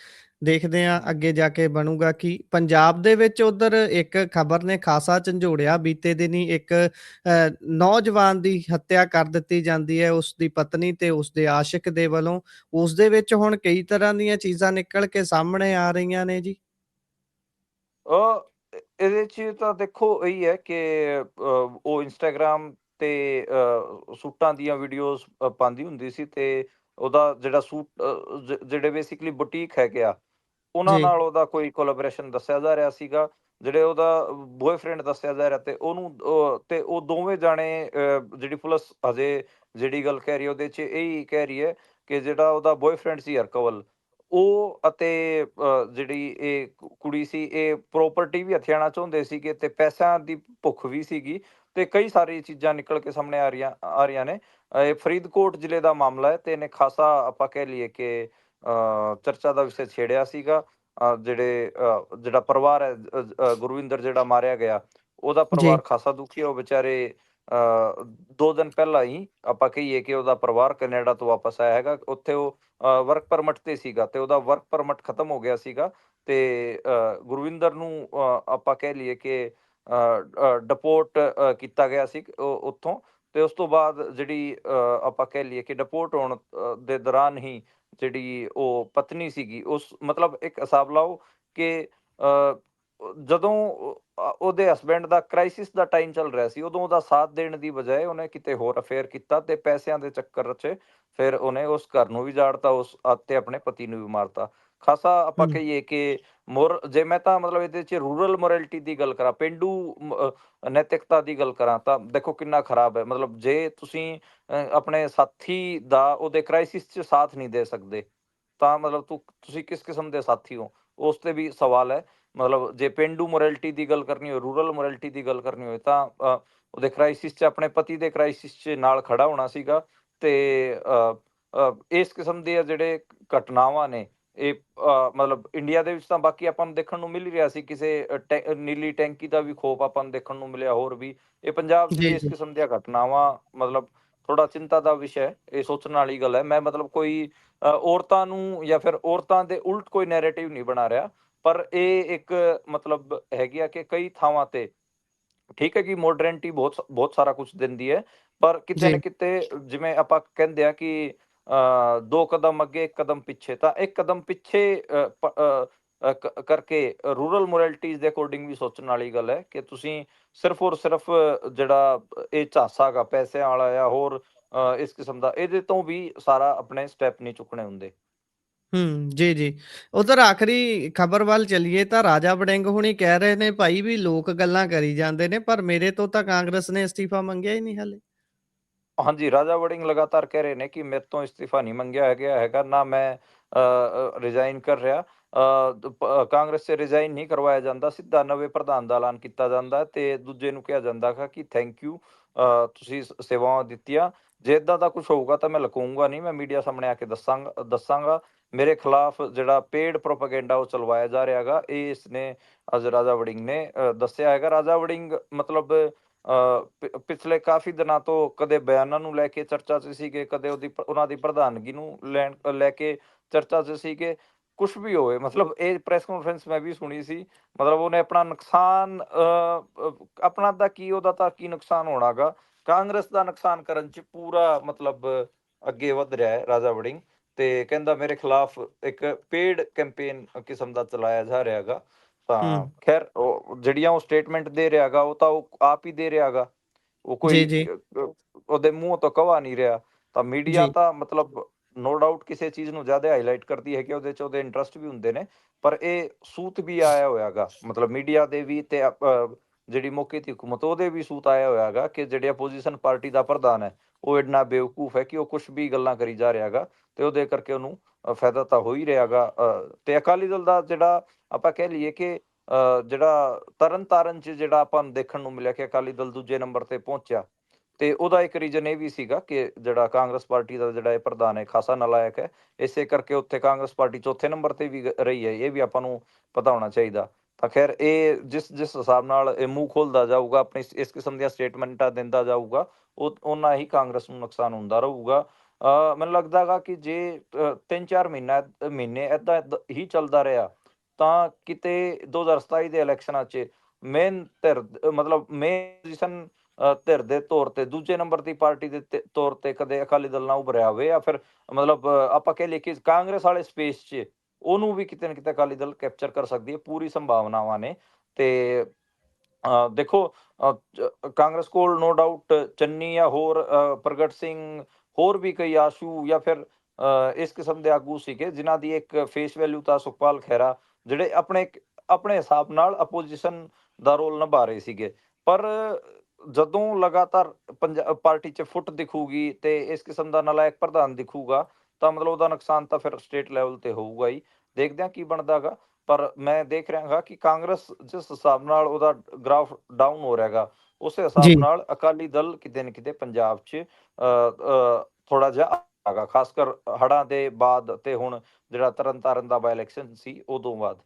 ਦੇਖਦੇ ਆ ਅੱਗੇ ਜਾ ਕੇ ਬਣੂਗਾ ਕੀ ਪੰਜਾਬ ਦੇ ਵਿੱਚ ਉਧਰ ਇੱਕ ਖਬਰ ਨੇ ਖਾਸਾ ਝੰਜੋੜਿਆ। ਬੀਤੇ ਦਿਨੀ ਇੱਕ ਨੌਜਵਾਨ ਦੀ ਹੱਤਿਆ ਕਰ ਦਿੱਤੀ ਜਾਂਦੀ ਹੈ ਉਸ ਦੀ ਪਤਨੀ ਤੇ ਉਸ ਦੇ ਆਸ਼ਿਕ ਦੇ ਵੱਲੋਂ। ਉਸ ਦੇ ਵਿੱਚ ਹੁਣ ਕਈ ਤਰ੍ਹਾਂ ਦੀਆਂ ਚੀਜ਼ਾਂ ਨਿਕਲ ਕੇ ਸਾਹਮਣੇ ਆ ਰਹੀਆਂ ਨੇ ਜੀ। ਅ, ਇਹਦੇ 'ਚ ਤਾਂ ਦੇਖੋ ਇਹੀ ਹੈ ਕਿ ਉਹ ਇੰਸਟਾਗ੍ਰam ਤੇ ਸੂਟਾਂ ਦੀਆਂ ਵੀਡੀਓਜ਼ ਪਾਉਂਦੀ ਹੁੰਦੀ ਸੀ ਤੇ ਉਹਦਾ ਜਿਹੜਾ ਸੂਟ ਜਿਹੜੇ ਬੇਸਿਕਲੀ ਬੁਟੀਕ ਹੈਗੇ ਆ ਉਹਨਾਂ ਨਾਲ ਉਹਦਾ ਕੋਈ ਕੋਲੈਬੋਰੇਸ਼ਨ ਦੱਸਿਆ ਜਾ ਰਿਹਾ ਸੀਗਾ ਜਿਹੜੇ ਉਹਦਾ ਬॉयਫ੍ਰੈਂਡ ਦੱਸਿਆ ਜਾ ਰਿਹਾ ਤੇ ਉਹਨੂੰ ਉਹ- ਤੇ ਉਹ ਦੋਵੇਂ ਜਾਣੇ ਜਿਹੜੀ ਪੁਲਿਸ ਹਜੇ ਜਿਹੜੀ ਗੱਲ ਕਹਿ ਰਹੀ ਉਹਦੇ 'ਚ ਇਹੀ ਕਹਿ ਰਹੀ ਹੈ ਕਿ ਜਿਹੜਾ ਉਹਦਾ ਬॉयਫ੍ਰੈਂਡ ਸੀ ਹਰਕਵਲ ਉਹ ਅਤੇ ਜਿਹੜੀ ਇਹ ਕੁੜੀ ਸੀ ਇਹ ਪ੍ਰਾਪਰਟੀ ਵੀ ਹਥਿਆਣਾ ਚਾਹੁੰਦੇ ਸੀਗੇ ਤੇ ਪੈਸਿਆਂ ਦੀ ਭੁੱਖ ਵੀ ਸੀਗੀ ਤੇ ਕਈ ਸਾਰੀ ਚੀਜ਼ਾਂ ਨਿਕਲ ਕੇ ਸਾਹਮਣੇ ਆ ਰਹੀਆਂ ਆ ਰਹੀਆਂ ਨੇ। ਇਹ ਫਰੀਦਕੋਟ ਜ਼ਿਲ੍ਹੇ ਦਾ ਮਾਮਲਾ ਹੈ ਤੇ ਇਹਨੇ ਖਾਸਾ ਆਪਾਂ ਕਹਿ ਲਈਏ ਕਿ ਚਰਚਾ ਦਾ ਵਿਸ਼ੇ ਛੇੜਿਆ ਸੀਗਾ। ਜਿਹੜੇ ਜਿਹੜਾ ਪਰਿਵਾਰ ਹੈ ਗੁਰਵਿੰਦਰ ਜਿਹੜਾ ਮਾਰਿਆ ਗਿਆ ਉਹਦਾ ਪਰਿਵਾਰ ਖਾਸਾ ਦੁਖੀ ਹੈ। ਉਹ ਵਿਚਾਰੇ ਦੋ ਦਿਨ ਪਹਿਲਾਂ ਹੀ ਆਪਾਂ ਕਹੀਏ ਕਿ ਉਹਦਾ ਪਰਿਵਾਰ ਕੈਨੇਡਾ ਤੋਂ ਵਾਪਸ ਆਇਆ ਹੈਗਾ। ਉੱਥੇ ਉਹ ਵਰਕ ਪਰਮਿਟ ਤੇ ਸੀਗਾ ਤੇ ਉਹਦਾ ਵਰਕ ਪਰਮਿਟ ਖਤਮ ਹੋ ਗਿਆ ਸੀਗਾ ਤੇ ਗੁਰਵਿੰਦਰ ਨੂੰ ਆਪਾਂ ਕਹਿ ਲਈਏ ਕਿ ਡਿਪੋਰਟ ਕੀਤਾ ਗਿਆ ਸੀ ਉੱਥੋਂ ਤੇ ਉਸ ਤੋਂ ਬਾਅਦ ਜਿਹੜੀ ਆਪਾਂ ਕਹਿ ਲਈਏ ਕਿ ਡਿਪੋਰਟ ਹੋਣ ਦੇ ਦੌਰਾਨ ਹੀ ਜਿਹੜੀ ਉਹ ਪਤਨੀ ਸੀਗੀ ਉਸ ਮਤਲਬ ਇੱਕ ਹਿਸਾਬ ਲਾਓ ਕਿ ਅ, ਜਦੋਂ ਉਹ- ਉਹਦੇ ਹਸਬੈਂਡ ਦਾ ਕ੍ਰਾਈਸਿਸ ਦਾ ਟਾਈਮ ਚੱਲ ਰਿਹਾ ਸੀ ਉਦੋਂ ਉਹਦਾ ਸਾਥ ਦੇਣ ਦੀ ਬਜਾਏ ਉਹਨੇ ਕਿਤੇ ਹੋਰ ਅਫੇਅਰ ਕੀਤਾ ਤੇ ਪੈਸਿਆਂ ਦੇ ਚੱਕਰ 'ਚ ਫਿਰ ਉਹਨੇ ਉਸ ਘਰ ਨੂੰ ਵੀ ਜਾੜਤਾ ਉਸ ਅਤੇ ਆਪਣੇ ਪਤੀ ਨੂੰ ਵੀ ਮਾਰਤਾ। ਖਾਸਾ ਆਪਾਂ ਕਹੀਏ ਕਿ ਮੋਰ ਜੇ ਮੈਂ ਤਾਂ ਮਤਲਬ ਇਹਦੇ 'ਚ ਰੂਰਲ ਮੋਰੈਲਿਟੀ ਦੀ ਗੱਲ ਕਰਾਂ ਪਿੰਡੂ ਨੈਤਿਕਤਾ ਦੀ ਗੱਲ ਕਰਾਂ ਤਾਂ ਦੇਖੋ ਕਿੰਨਾ ਖਰਾਬ ਹੈ। ਮਤਲਬ ਜੇ ਤੁਸੀਂ ਆਪਣੇ ਸਾਥੀ ਦਾ ਉਹਦੇ ਕ੍ਰਾਈਸਿਸ 'ਚ ਸਾਥ ਨਹੀਂ ਦੇ ਸਕਦੇ ਤਾਂ ਮਤਲਬ ਤੂੰ ਤੁਸੀਂ ਕਿਸ ਕਿਸਮ ਦੇ ਸਾਥੀ ਹੋ? ਉਸ ਤੇ ਵੀ ਸਵਾਲ ਹੈ। ਮਤਲਬ ਜੇ ਪਿੰਡੂ ਮੋਰੈਲਿਟੀ ਦੀ ਗੱਲ ਕਰਨੀ ਹੋਵੇ ਰੂਰਲ ਮੋਰੈਲਿਟੀ ਦੀ ਗੱਲ ਕਰਨੀ ਹੋਵੇ ਤਾਂ ਉਹਦੇ ਕ੍ਰਾਈਸਿਸ 'ਚ ਆਪਣੇ ਪਤੀ ਦੇ ਕ੍ਰਾਈਸਿਸ 'ਚ ਨਾਲ ਖੜਾ ਹੋਣਾ ਸੀਗਾ ਤੇ ਇਸ ਕਿਸਮ ਦੇ ਜਿਹੜੇ ਘਟਨਾਵਾਂ ਨੇ ਇਹ ਮਤਲਬ ਇੰਡੀਆ ਦੇ ਵਿੱਚ ਤਾਂ ਬਾਕੀ ਆਪਾਂ ਨੂੰ ਦੇਖਣ ਨੂੰ ਮਿਲ ਹੀ ਰਿਹਾ ਸੀ ਕਿਸੇ ਨੀਲੀ ਟੈਂਕੀ ਦਾ ਵੀ ਖੋਫ ਆਪਾਂ ਨੂੰ ਦੇਖਣ ਨੂੰ ਮਿਲਿਆ ਹੋਰ ਵੀ। ਇਹ ਪੰਜਾਬ ਵੀ ਇਸ ਕਿਸਮ ਦੀਆਂ ਘਟਨਾਵਾਂ ਮਤਲਬ ਥੋੜਾ ਚਿੰਤਾ ਦਾ ਵਿਸ਼ਾ ਹੈ ਇਹ ਸੋਚਣ ਵਾਲੀ ਗੱਲ ਹੈ। ਮੈਂ ਮਤਲਬ ਕੋਈ ਔਰਤਾਂ ਨੂੰ ਜਾਂ ਫਿਰ ਔਰਤਾਂ ਦੇ ਉਲਟ ਕੋਈ ਨੈਰੇਟਿਵ ਨਹੀਂ ਬਣਾ ਰਿਹਾ ਪਰ ਇਹ ਇੱਕ ਮਤਲਬ ਹੈਗੀ ਆ ਕਿ ਕਈ ਥਾਵਾਂ ਤੇ ਠੀਕ ਹੈ ਕਿ ਮਾਡਰਨਿਟੀ ਬਹੁਤ ਬਹੁਤ ਸਾਰਾ ਕੁਝ ਦਿੰਦੀ ਹੈ ਪਰ ਕਿਤੇ ਨਾ ਕਿਤੇ ਜਿਵੇਂ ਆਪਾਂ ਕਹਿੰਦੇ ਆ ਕਿ ਦੋ ਕਦਮ ਅੱਗੇ, ਇੱਕ ਕਦਮ ਪਿੱਛੇ। ਤਾਂ ਇੱਕ ਕਦਮ ਪਿੱਛੇ ਕਰਕੇ ਰੂਰਲ ਮੋਰੈਲਿਟੀਜ਼ ਦੇ ਅਕੋਰਡਿੰਗ ਵੀ ਸੋਚਣ ਵਾਲੀ ਗੱਲ ਹੈ ਕਿ ਤੁਸੀਂ ਸਿਰਫ ਔਰ ਸਿਰਫ ਜਿਹੜਾ ਇਹ ਝਾਸਾ ਪੈਸਿਆਂ ਵਾਲਾ ਜਾਂ ਹੋਰ ਇਸ ਕਿਸਮ ਦਾ, ਇਹਦੇ ਤੋਂ ਵੀ ਸਾਰਾ ਆਪਣੇ ਸਟੈਪ ਨਹੀਂ ਚੁੱਕਣੇ ਹੁੰਦੇ। ਹੂੰ, ਜੀ ਜੀ। ਉਧਰ ਆਖਰੀ ਖਬਰ ਵੱਲ ਚਲੀਏ ਤਾਂ ਰਾਜਾ ਵੜਿੰਗ ਹੁਣੀ ਕਹਿ ਰਹੇ ਨੇ, ਭਾਈ ਵੀ ਲੋਕ ਗੱਲਾਂ ਕਰੀ ਜਾਂਦੇ ਨੇ, ਪਰ ਮੇਰੇ ਤੋਂ ਤਾਂ ਕਾਂਗਰਸ ਨੇ ਅਸਤੀਫਾ ਮੰਗਿਆ ਹੀ ਨਹੀਂ ਹਾਲੇ। ਹਾਂਜੀ, ਰਾਜਾ ਵੜਿੰਗ ਲਗਾਤਾਰ ਕਹਿ ਰਹੇ ਨੇ ਕਿ ਮੇਰੇ ਤੋਂ ਇਸਤੀਫਾ ਨਹੀਂ ਮੰਗਿਆ ਗਿਆ ਹੈਗਾ, ਨਾ ਮੈਂ ਰਿਜ਼ਾਈਨ ਕਰ ਰਿਹਾ। ਕਾਂਗਰਸ ਸੇ ਰਿਜ਼ਾਈਨ ਨਹੀਂ ਕਰਵਾਇਆ ਜਾਂਦਾ, ਸਿੱਧਾ ਨਵੇਂ ਪ੍ਰਧਾਨ ਦਾ ਐਲਾਨ ਕੀਤਾ ਜਾਂਦਾ ਤੇ ਦੂਜੇ ਨੂੰ ਕਿਹਾ ਜਾਂਦਾ ਹੈ ਕਿ ਥੈਂਕ ਯੂ ਤੁਸੀਂ ਸੇਵਾਵਾਂ ਦਿੱਤੀਆਂ। ਜੇ ਇਦਾਂ ਦਾ ਕੁਝ ਹੋਊਗਾ ਤਾਂ ਮੈਂ ਲਕੂੰਗਾ ਨਹੀਂ, ਮੈਂ ਮੀਡੀਆ ਸਾਹਮਣੇ ਆ ਕੇ ਦੱਸਾਂਗਾ ਦੱਸਾਂਗਾ। ਮੇਰੇ ਖਿਲਾਫ ਜਿਹੜਾ ਪੇਡ ਪ੍ਰੋਪਾਗੈਂਡਾ ਉਹ ਚਲਵਾਇਆ ਜਾ ਰਿਹਾ ਹੈਗਾ, ਇਹ ਇਸਨੇ ਅੱਜ ਰਾਜਾ ਵੜਿੰਗ ਨੇ ਦੱਸਿਆ ਹੈਗਾ। ਰਾਜਾ ਵੜਿੰਗ ਮਤਲਬ ਪਿਛਲੇ ਕਾਫੀ ਦਿਨਾਂ ਤੋਂ ਕਦੇ ਬਿਆਨਾਂ ਨੂੰ ਲੈ ਕੇ ਚਰਚਾ 'ਚ ਸੀਗੇ, ਕਦੇ ਉਹਦੀ ਉਹਨਾਂ ਦੀ ਪ੍ਰਧਾਨਗੀ ਨੂੰ ਲੈਣ, ਲੈ ਕੇ ਚਰਚਾ 'ਚ ਸੀਗੇ ਕੁਝ ਵੀ ਹੋਵੇ। ਮਤਲਬ ਇਹ ਪ੍ਰੈਸ ਕਾਨਫਰੰਸ ਮੈਂ ਵੀ ਸੁਣੀ ਸੀ, ਮਤਲਬ ਉਹਨੇ ਆਪਣਾ ਨੁਕਸਾਨ ਆਪਣਾ ਦਾ ਕੀ ਉਹਦਾ ਤਾਂ ਕੀ ਨੁਕਸਾਨ ਹੋਣਾਗਾ? ਕਾਂਗਰਸ ਦਾ ਨੁਕਸਾਨ ਕਰਨ 'ਚ ਪੂਰਾ ਮਤਲਬ ਅੱਗੇ ਵਧ ਰਿਹਾ ਹੈ ਰਾਜਾ ਵੜਿੰਗ ਤੇ ਕਹਿੰਦਾ ਮੇਰੇ ਖਿਲਾਫ ਇੱਕ ਪੇਡ ਕੈਂਪੇਨ ਕਿਸਮ ਦਾ ਚਲਾਇਆ ਜਾ ਰਿਹਾ ਹੈਗਾ ਤਾਂ ਖੈਰ ਉਹ ਜਿਹੜੀਆਂ ਉਹ ਸਟੇਟਮੈਂਟ ਦੇ ਰਿਹਾ ਹੈਗਾ ਉਹ ਤਾਂ ਉਹ ਆਪ ਹੀ ਦੇ ਰਿਹਾ ਹੈਗਾ ਉਹ ਕੋਈ ਉਹਦੇ ਮੂੰਹ ਤੋਂ ਕਵਾ ਨਹੀਂ ਰਿਹਾ। ਤਾਂ ਮੀਡੀਆ ਤਾਂ ਮਤਲਬ ਨੋ ਡਾਊਟ ਕਿਸੇ ਚੀਜ਼ ਨੂੰ ਜ਼ਿਆਦਾ ਹਾਈਲਾਈਟ ਕਰਦੀ ਹੈ ਕਿ ਉਹਦੇ ਚ ਉਹਦੇ ਇੰਟਰਸਟ ਵੀ ਹੁੰਦੇ ਨੇ। ਪਰ ਇਹ ਸੂਤ ਵੀ ਆਇਆ ਹੋਇਆਗਾ। ਮਤਲਬ ਮੀਡੀਆ ਦੇ ਵੀ ਤੇ ਜਿਹੜੀ ਮੌਕੇ ਦੀ ਹਕੂਮਤ ਉਹਦੇ ਵੀ ਸੂਤ ਆਇਆ ਹੋਇਆਗਾ ਕਿ ਜਿਹੜੇ ਆਪੋਜੀਸ਼ਨ ਪਾਰਟੀ ਦਾ ਪ੍ਰਧਾਨ ਹੈ ਉਹ ਇੰਨਾ ਬੇਵਕੂਫ ਹੈ ਕਿ ਉਹ ਕੁਝ ਵੀ ਗੱਲਾਂ ਕਰੀ ਜਾ ਰਿਹਾਗਾ ਤੇ ਉਹਦੇ ਕਰਕੇ ਉਹਨੂੰ ਫਾਇਦਾ ਤਾਂ ਹੋ ਹੀ ਰਿਹਾਗਾ। ਅ, ਤੇ ਅਕਾਲੀ ਦਲ ਦਾ ਜਿਹੜਾ ਆਪਾਂ ਕਹਿ ਲਈਏ ਕਿ ਅ, ਜਿਹੜਾ ਤਰਨ ਤਾਰਨ ਚ ਜਿਹੜਾ ਆਪਾਂ ਨੂੰ ਦੇਖਣ ਨੂੰ ਮਿਲਿਆ ਕਿ ਅਕਾਲੀ ਦਲ ਦੂਜੇ ਨੰਬਰ ਤੇ ਪਹੁੰਚਿਆ ਤੇ ਉਹਦਾ ਇੱਕ ਰੀਜਨ ਇਹ ਵੀ ਸੀਗਾ ਕਿ ਜਿਹੜਾ ਕਾਂਗਰਸ ਪਾਰਟੀ ਦਾ ਜਿਹੜਾ ਇਹ ਪ੍ਰਧਾਨ ਹੈ ਖਾਸਾ ਨਲਾਇਕ ਹੈ ਇਸੇ ਕਰਕੇ ਉੱਥੇ ਕਾਂਗਰਸ ਪਾਰਟੀ ਚੌਥੇ ਨੰਬਰ ਤੇ ਵੀ ਰਹੀ ਹੈ ਇਹ ਵੀ ਆਪਾਂ ਨੂੰ ਪਤਾ ਹੋਣਾ ਚਾਹੀਦਾ। ਤਾਂ ਖੈਰ ਇਹ ਜਿਸ ਜਿਸ ਹਿਸਾਬ ਨਾਲ ਇਹ ਮੂੰਹ ਖੋਲਦਾ ਜਾਊਗਾ ਆਪਣੀ ਇਸ ਕਿਸਮ ਦੀਆਂ ਸਟੇਟਮੈਂਟਾਂ ਦਿੰਦਾ ਜਾਊਗਾ ਉਹ ਉਹਨਾਂ ਹੀ ਕਾਂਗਰਸ ਨੂੰ ਨੁਕਸਾਨ ਹੁੰਦਾ ਰਹੂਗਾ। ਮੈਨੂੰ ਲੱਗਦਾ ਹੈਗਾ ਕਿ ਜੇ 3-4 ਮਹੀਨਾ, ਮਹੀਨੇ ਏਦਾਂ ਹੀ ਚੱਲਦਾ ਰਿਹਾ, ਤਾਂ ਕਿਤੇ 2027 ਦੇ ਇਲੈਕਸ਼ਨਾਂ 'ਚ ਮੇਨ ਧਿਰ, ਮਤਲਬ ਮੇਨ ਪੋਜੀਸ਼ਨ ਧਿਰ ਦੇ ਤੌਰ ਤੇ ਦੂਜੇ ਨੰਬਰ ਦੀ ਪਾਰਟੀ ਦੇ ਤੌਰ ਤੇ ਕਦੇ ਅਕਾਲੀ ਦਲ ਨਾਲ ਉਭਰਿਆ ਹੋਵੇ ਜਾਂ ਫਿਰ ਮਤਲਬ ਆਪਾਂ ਕਹਿ ਲਈਏ ਕਿ ਕਾਂਗਰਸ ਵਾਲੇ ਸਪੇਸ 'ਚ ਉਹਨੂੰ ਵੀ ਕਿਤੇ ਨਾ ਕਿਤੇ ਅਕਾਲੀ ਦਲ ਕੈਪਚਰ ਕਰ ਸਕਦੀ ਹੈ, ਪੂਰੀ ਸੰਭਾਵਨਾਵਾਂ ਨੇ। ਤੇ ਦੇਖੋ ਕਾਂਗਰਸ ਕੋਲ ਨੋ ਡਾਊਟ ਚੰਨੀ ਜਾਂ ਹੋਰ ਪ੍ਰਗਟ ਸਿੰਘ ਹੋਰ ਵੀ ਕਈ ਆਸ਼ੂ ਜਾਂ ਫਿਰ ਇਸ ਕਿਸਮ ਦੇ ਆਗੂ ਸੀਗੇ, ਜਿਨ੍ਹਾਂ ਦੀ ਇੱਕ ਫੇਸ ਵੈਲਿਊ ਤਾਂ ਸੁਖਪਾਲ ਖਹਿਰਾ ਜਿਹੜੇ ਆਪਣੇ ਆਪਣੇ ਹਿਸਾਬ ਨਾਲ ਆਪੋਜੀਸ਼ਨ ਦਾ ਰੋਲ ਨਿਭਾ ਰਹੇ ਸੀਗੇ। ਪਰ ਜਦੋਂ ਲਗਾਤਾਰ ਪਾਰਟੀ 'ਚ ਫੁੱਟ ਦਿਖੂਗੀ ਤੇ ਇਸ ਕਿਸਮ ਦਾ ਨਲਾਇਕ ਪ੍ਰਧਾਨ ਦਿਖੂਗਾ, ਤਾਂ ਮਤਲਬ ਉਹਦਾ ਨੁਕਸਾਨ ਤਾਂ ਫਿਰ ਸਟੇਟ ਲੈਵਲ ਤੇ ਹੋਊਗਾ ਹੀ। ਦੇਖਦੇ ਹਾਂ ਕੀ ਬਣਦਾਗਾ ਪਰ ਮੈਂ ਦੇਖ ਰਿਹਾ ਹਾਂ ਕਿ ਕਾਂਗਰਸ ਜਿਸ ਹਿਸਾਬ ਨਾਲ ਉਹਦਾ ਗ੍ਰਾਫ ਡਾਊਨ ਹੋ ਰਿਹਾਗਾ ਉਸੇ ਹਿਸਾਬ ਨਾਲ ਅਕਾਲੀ ਦਲ ਕਿਤੇ ਨਾ ਕਿਤੇ ਪੰਜਾਬ 'ਚ ਥੋੜਾ ਜਿਹਾ ਆਗਾ ਖਾਸ ਕਰ ਹੜਾਂ ਦੇ ਬਾਅਦ ਤੇ ਹੁਣ ਜਿਹੜਾ ਤਰਨਤਾਰਨ ਦਾ ਬਾਈ ਇਲੈਕਸ਼ਨ ਸੀ ਉਦੋਂ ਬਾਅਦ।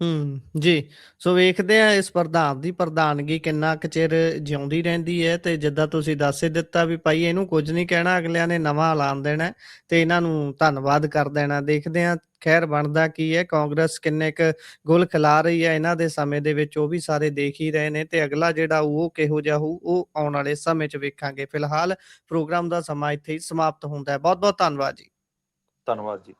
ਹੂੰ ਜੀ। ਸੋ ਵੇਖਦੇ ਆ ਇਸ ਪ੍ਰਧਾਨ ਦੀ ਪ੍ਰਧਾਨਗੀ ਕਿੰਨਾ ਕੁ ਚਿਰ ਜਿਉਂਦੀ ਰਹਿੰਦੀ ਹੈ ਤੇ ਜਿੱਦਾਂ ਤੁਸੀਂ ਦੱਸ ਹੀ ਦਿੱਤਾ ਵੀ ਭਾਈ ਇਹਨੂੰ ਕੁਝ ਨਹੀਂ ਕਹਿਣਾ ਅਗਲਿਆਂ ਨੇ ਨਵਾਂ ਐਲਾਨ ਦੇਣਾ ਤੇ ਇਹਨਾਂ ਨੂੰ ਧੰਨਵਾਦ ਕਰ ਦੇਣਾ। ਦੇਖਦੇ ਆ ਖੈਰ ਬਣਦਾ ਕੀ ਹੈ? ਕਾਂਗਰਸ ਕਿੰਨੇ ਕੁ ਗੁਲ ਖਿਲਾ ਰਹੀ ਹੈ ਇਹਨਾਂ ਦੇ ਸਮੇਂ ਦੇ ਵਿੱਚ, ਉਹ ਵੀ ਸਾਰੇ ਦੇਖ ਹੀ ਰਹੇ ਨੇ ਤੇ ਅਗਲਾ ਜਿਹੜਾ ਉਹ ਕਿਹੋ ਜਿਹਾ ਹੋਊ, ਉਹ ਆਉਣ ਵਾਲੇ ਸਮੇਂ 'ਚ ਵੇਖਾਂਗੇ। ਫਿਲਹਾਲ ਪ੍ਰੋਗਰਾਮ ਦਾ ਸਮਾਂ ਇੱਥੇ ਹੀ ਸਮਾਪਤ ਹੁੰਦਾ ਹੈ। ਬਹੁਤ ਬਹੁਤ ਧੰਨਵਾਦ ਜੀ। ਧੰਨਵਾਦ ਜੀ।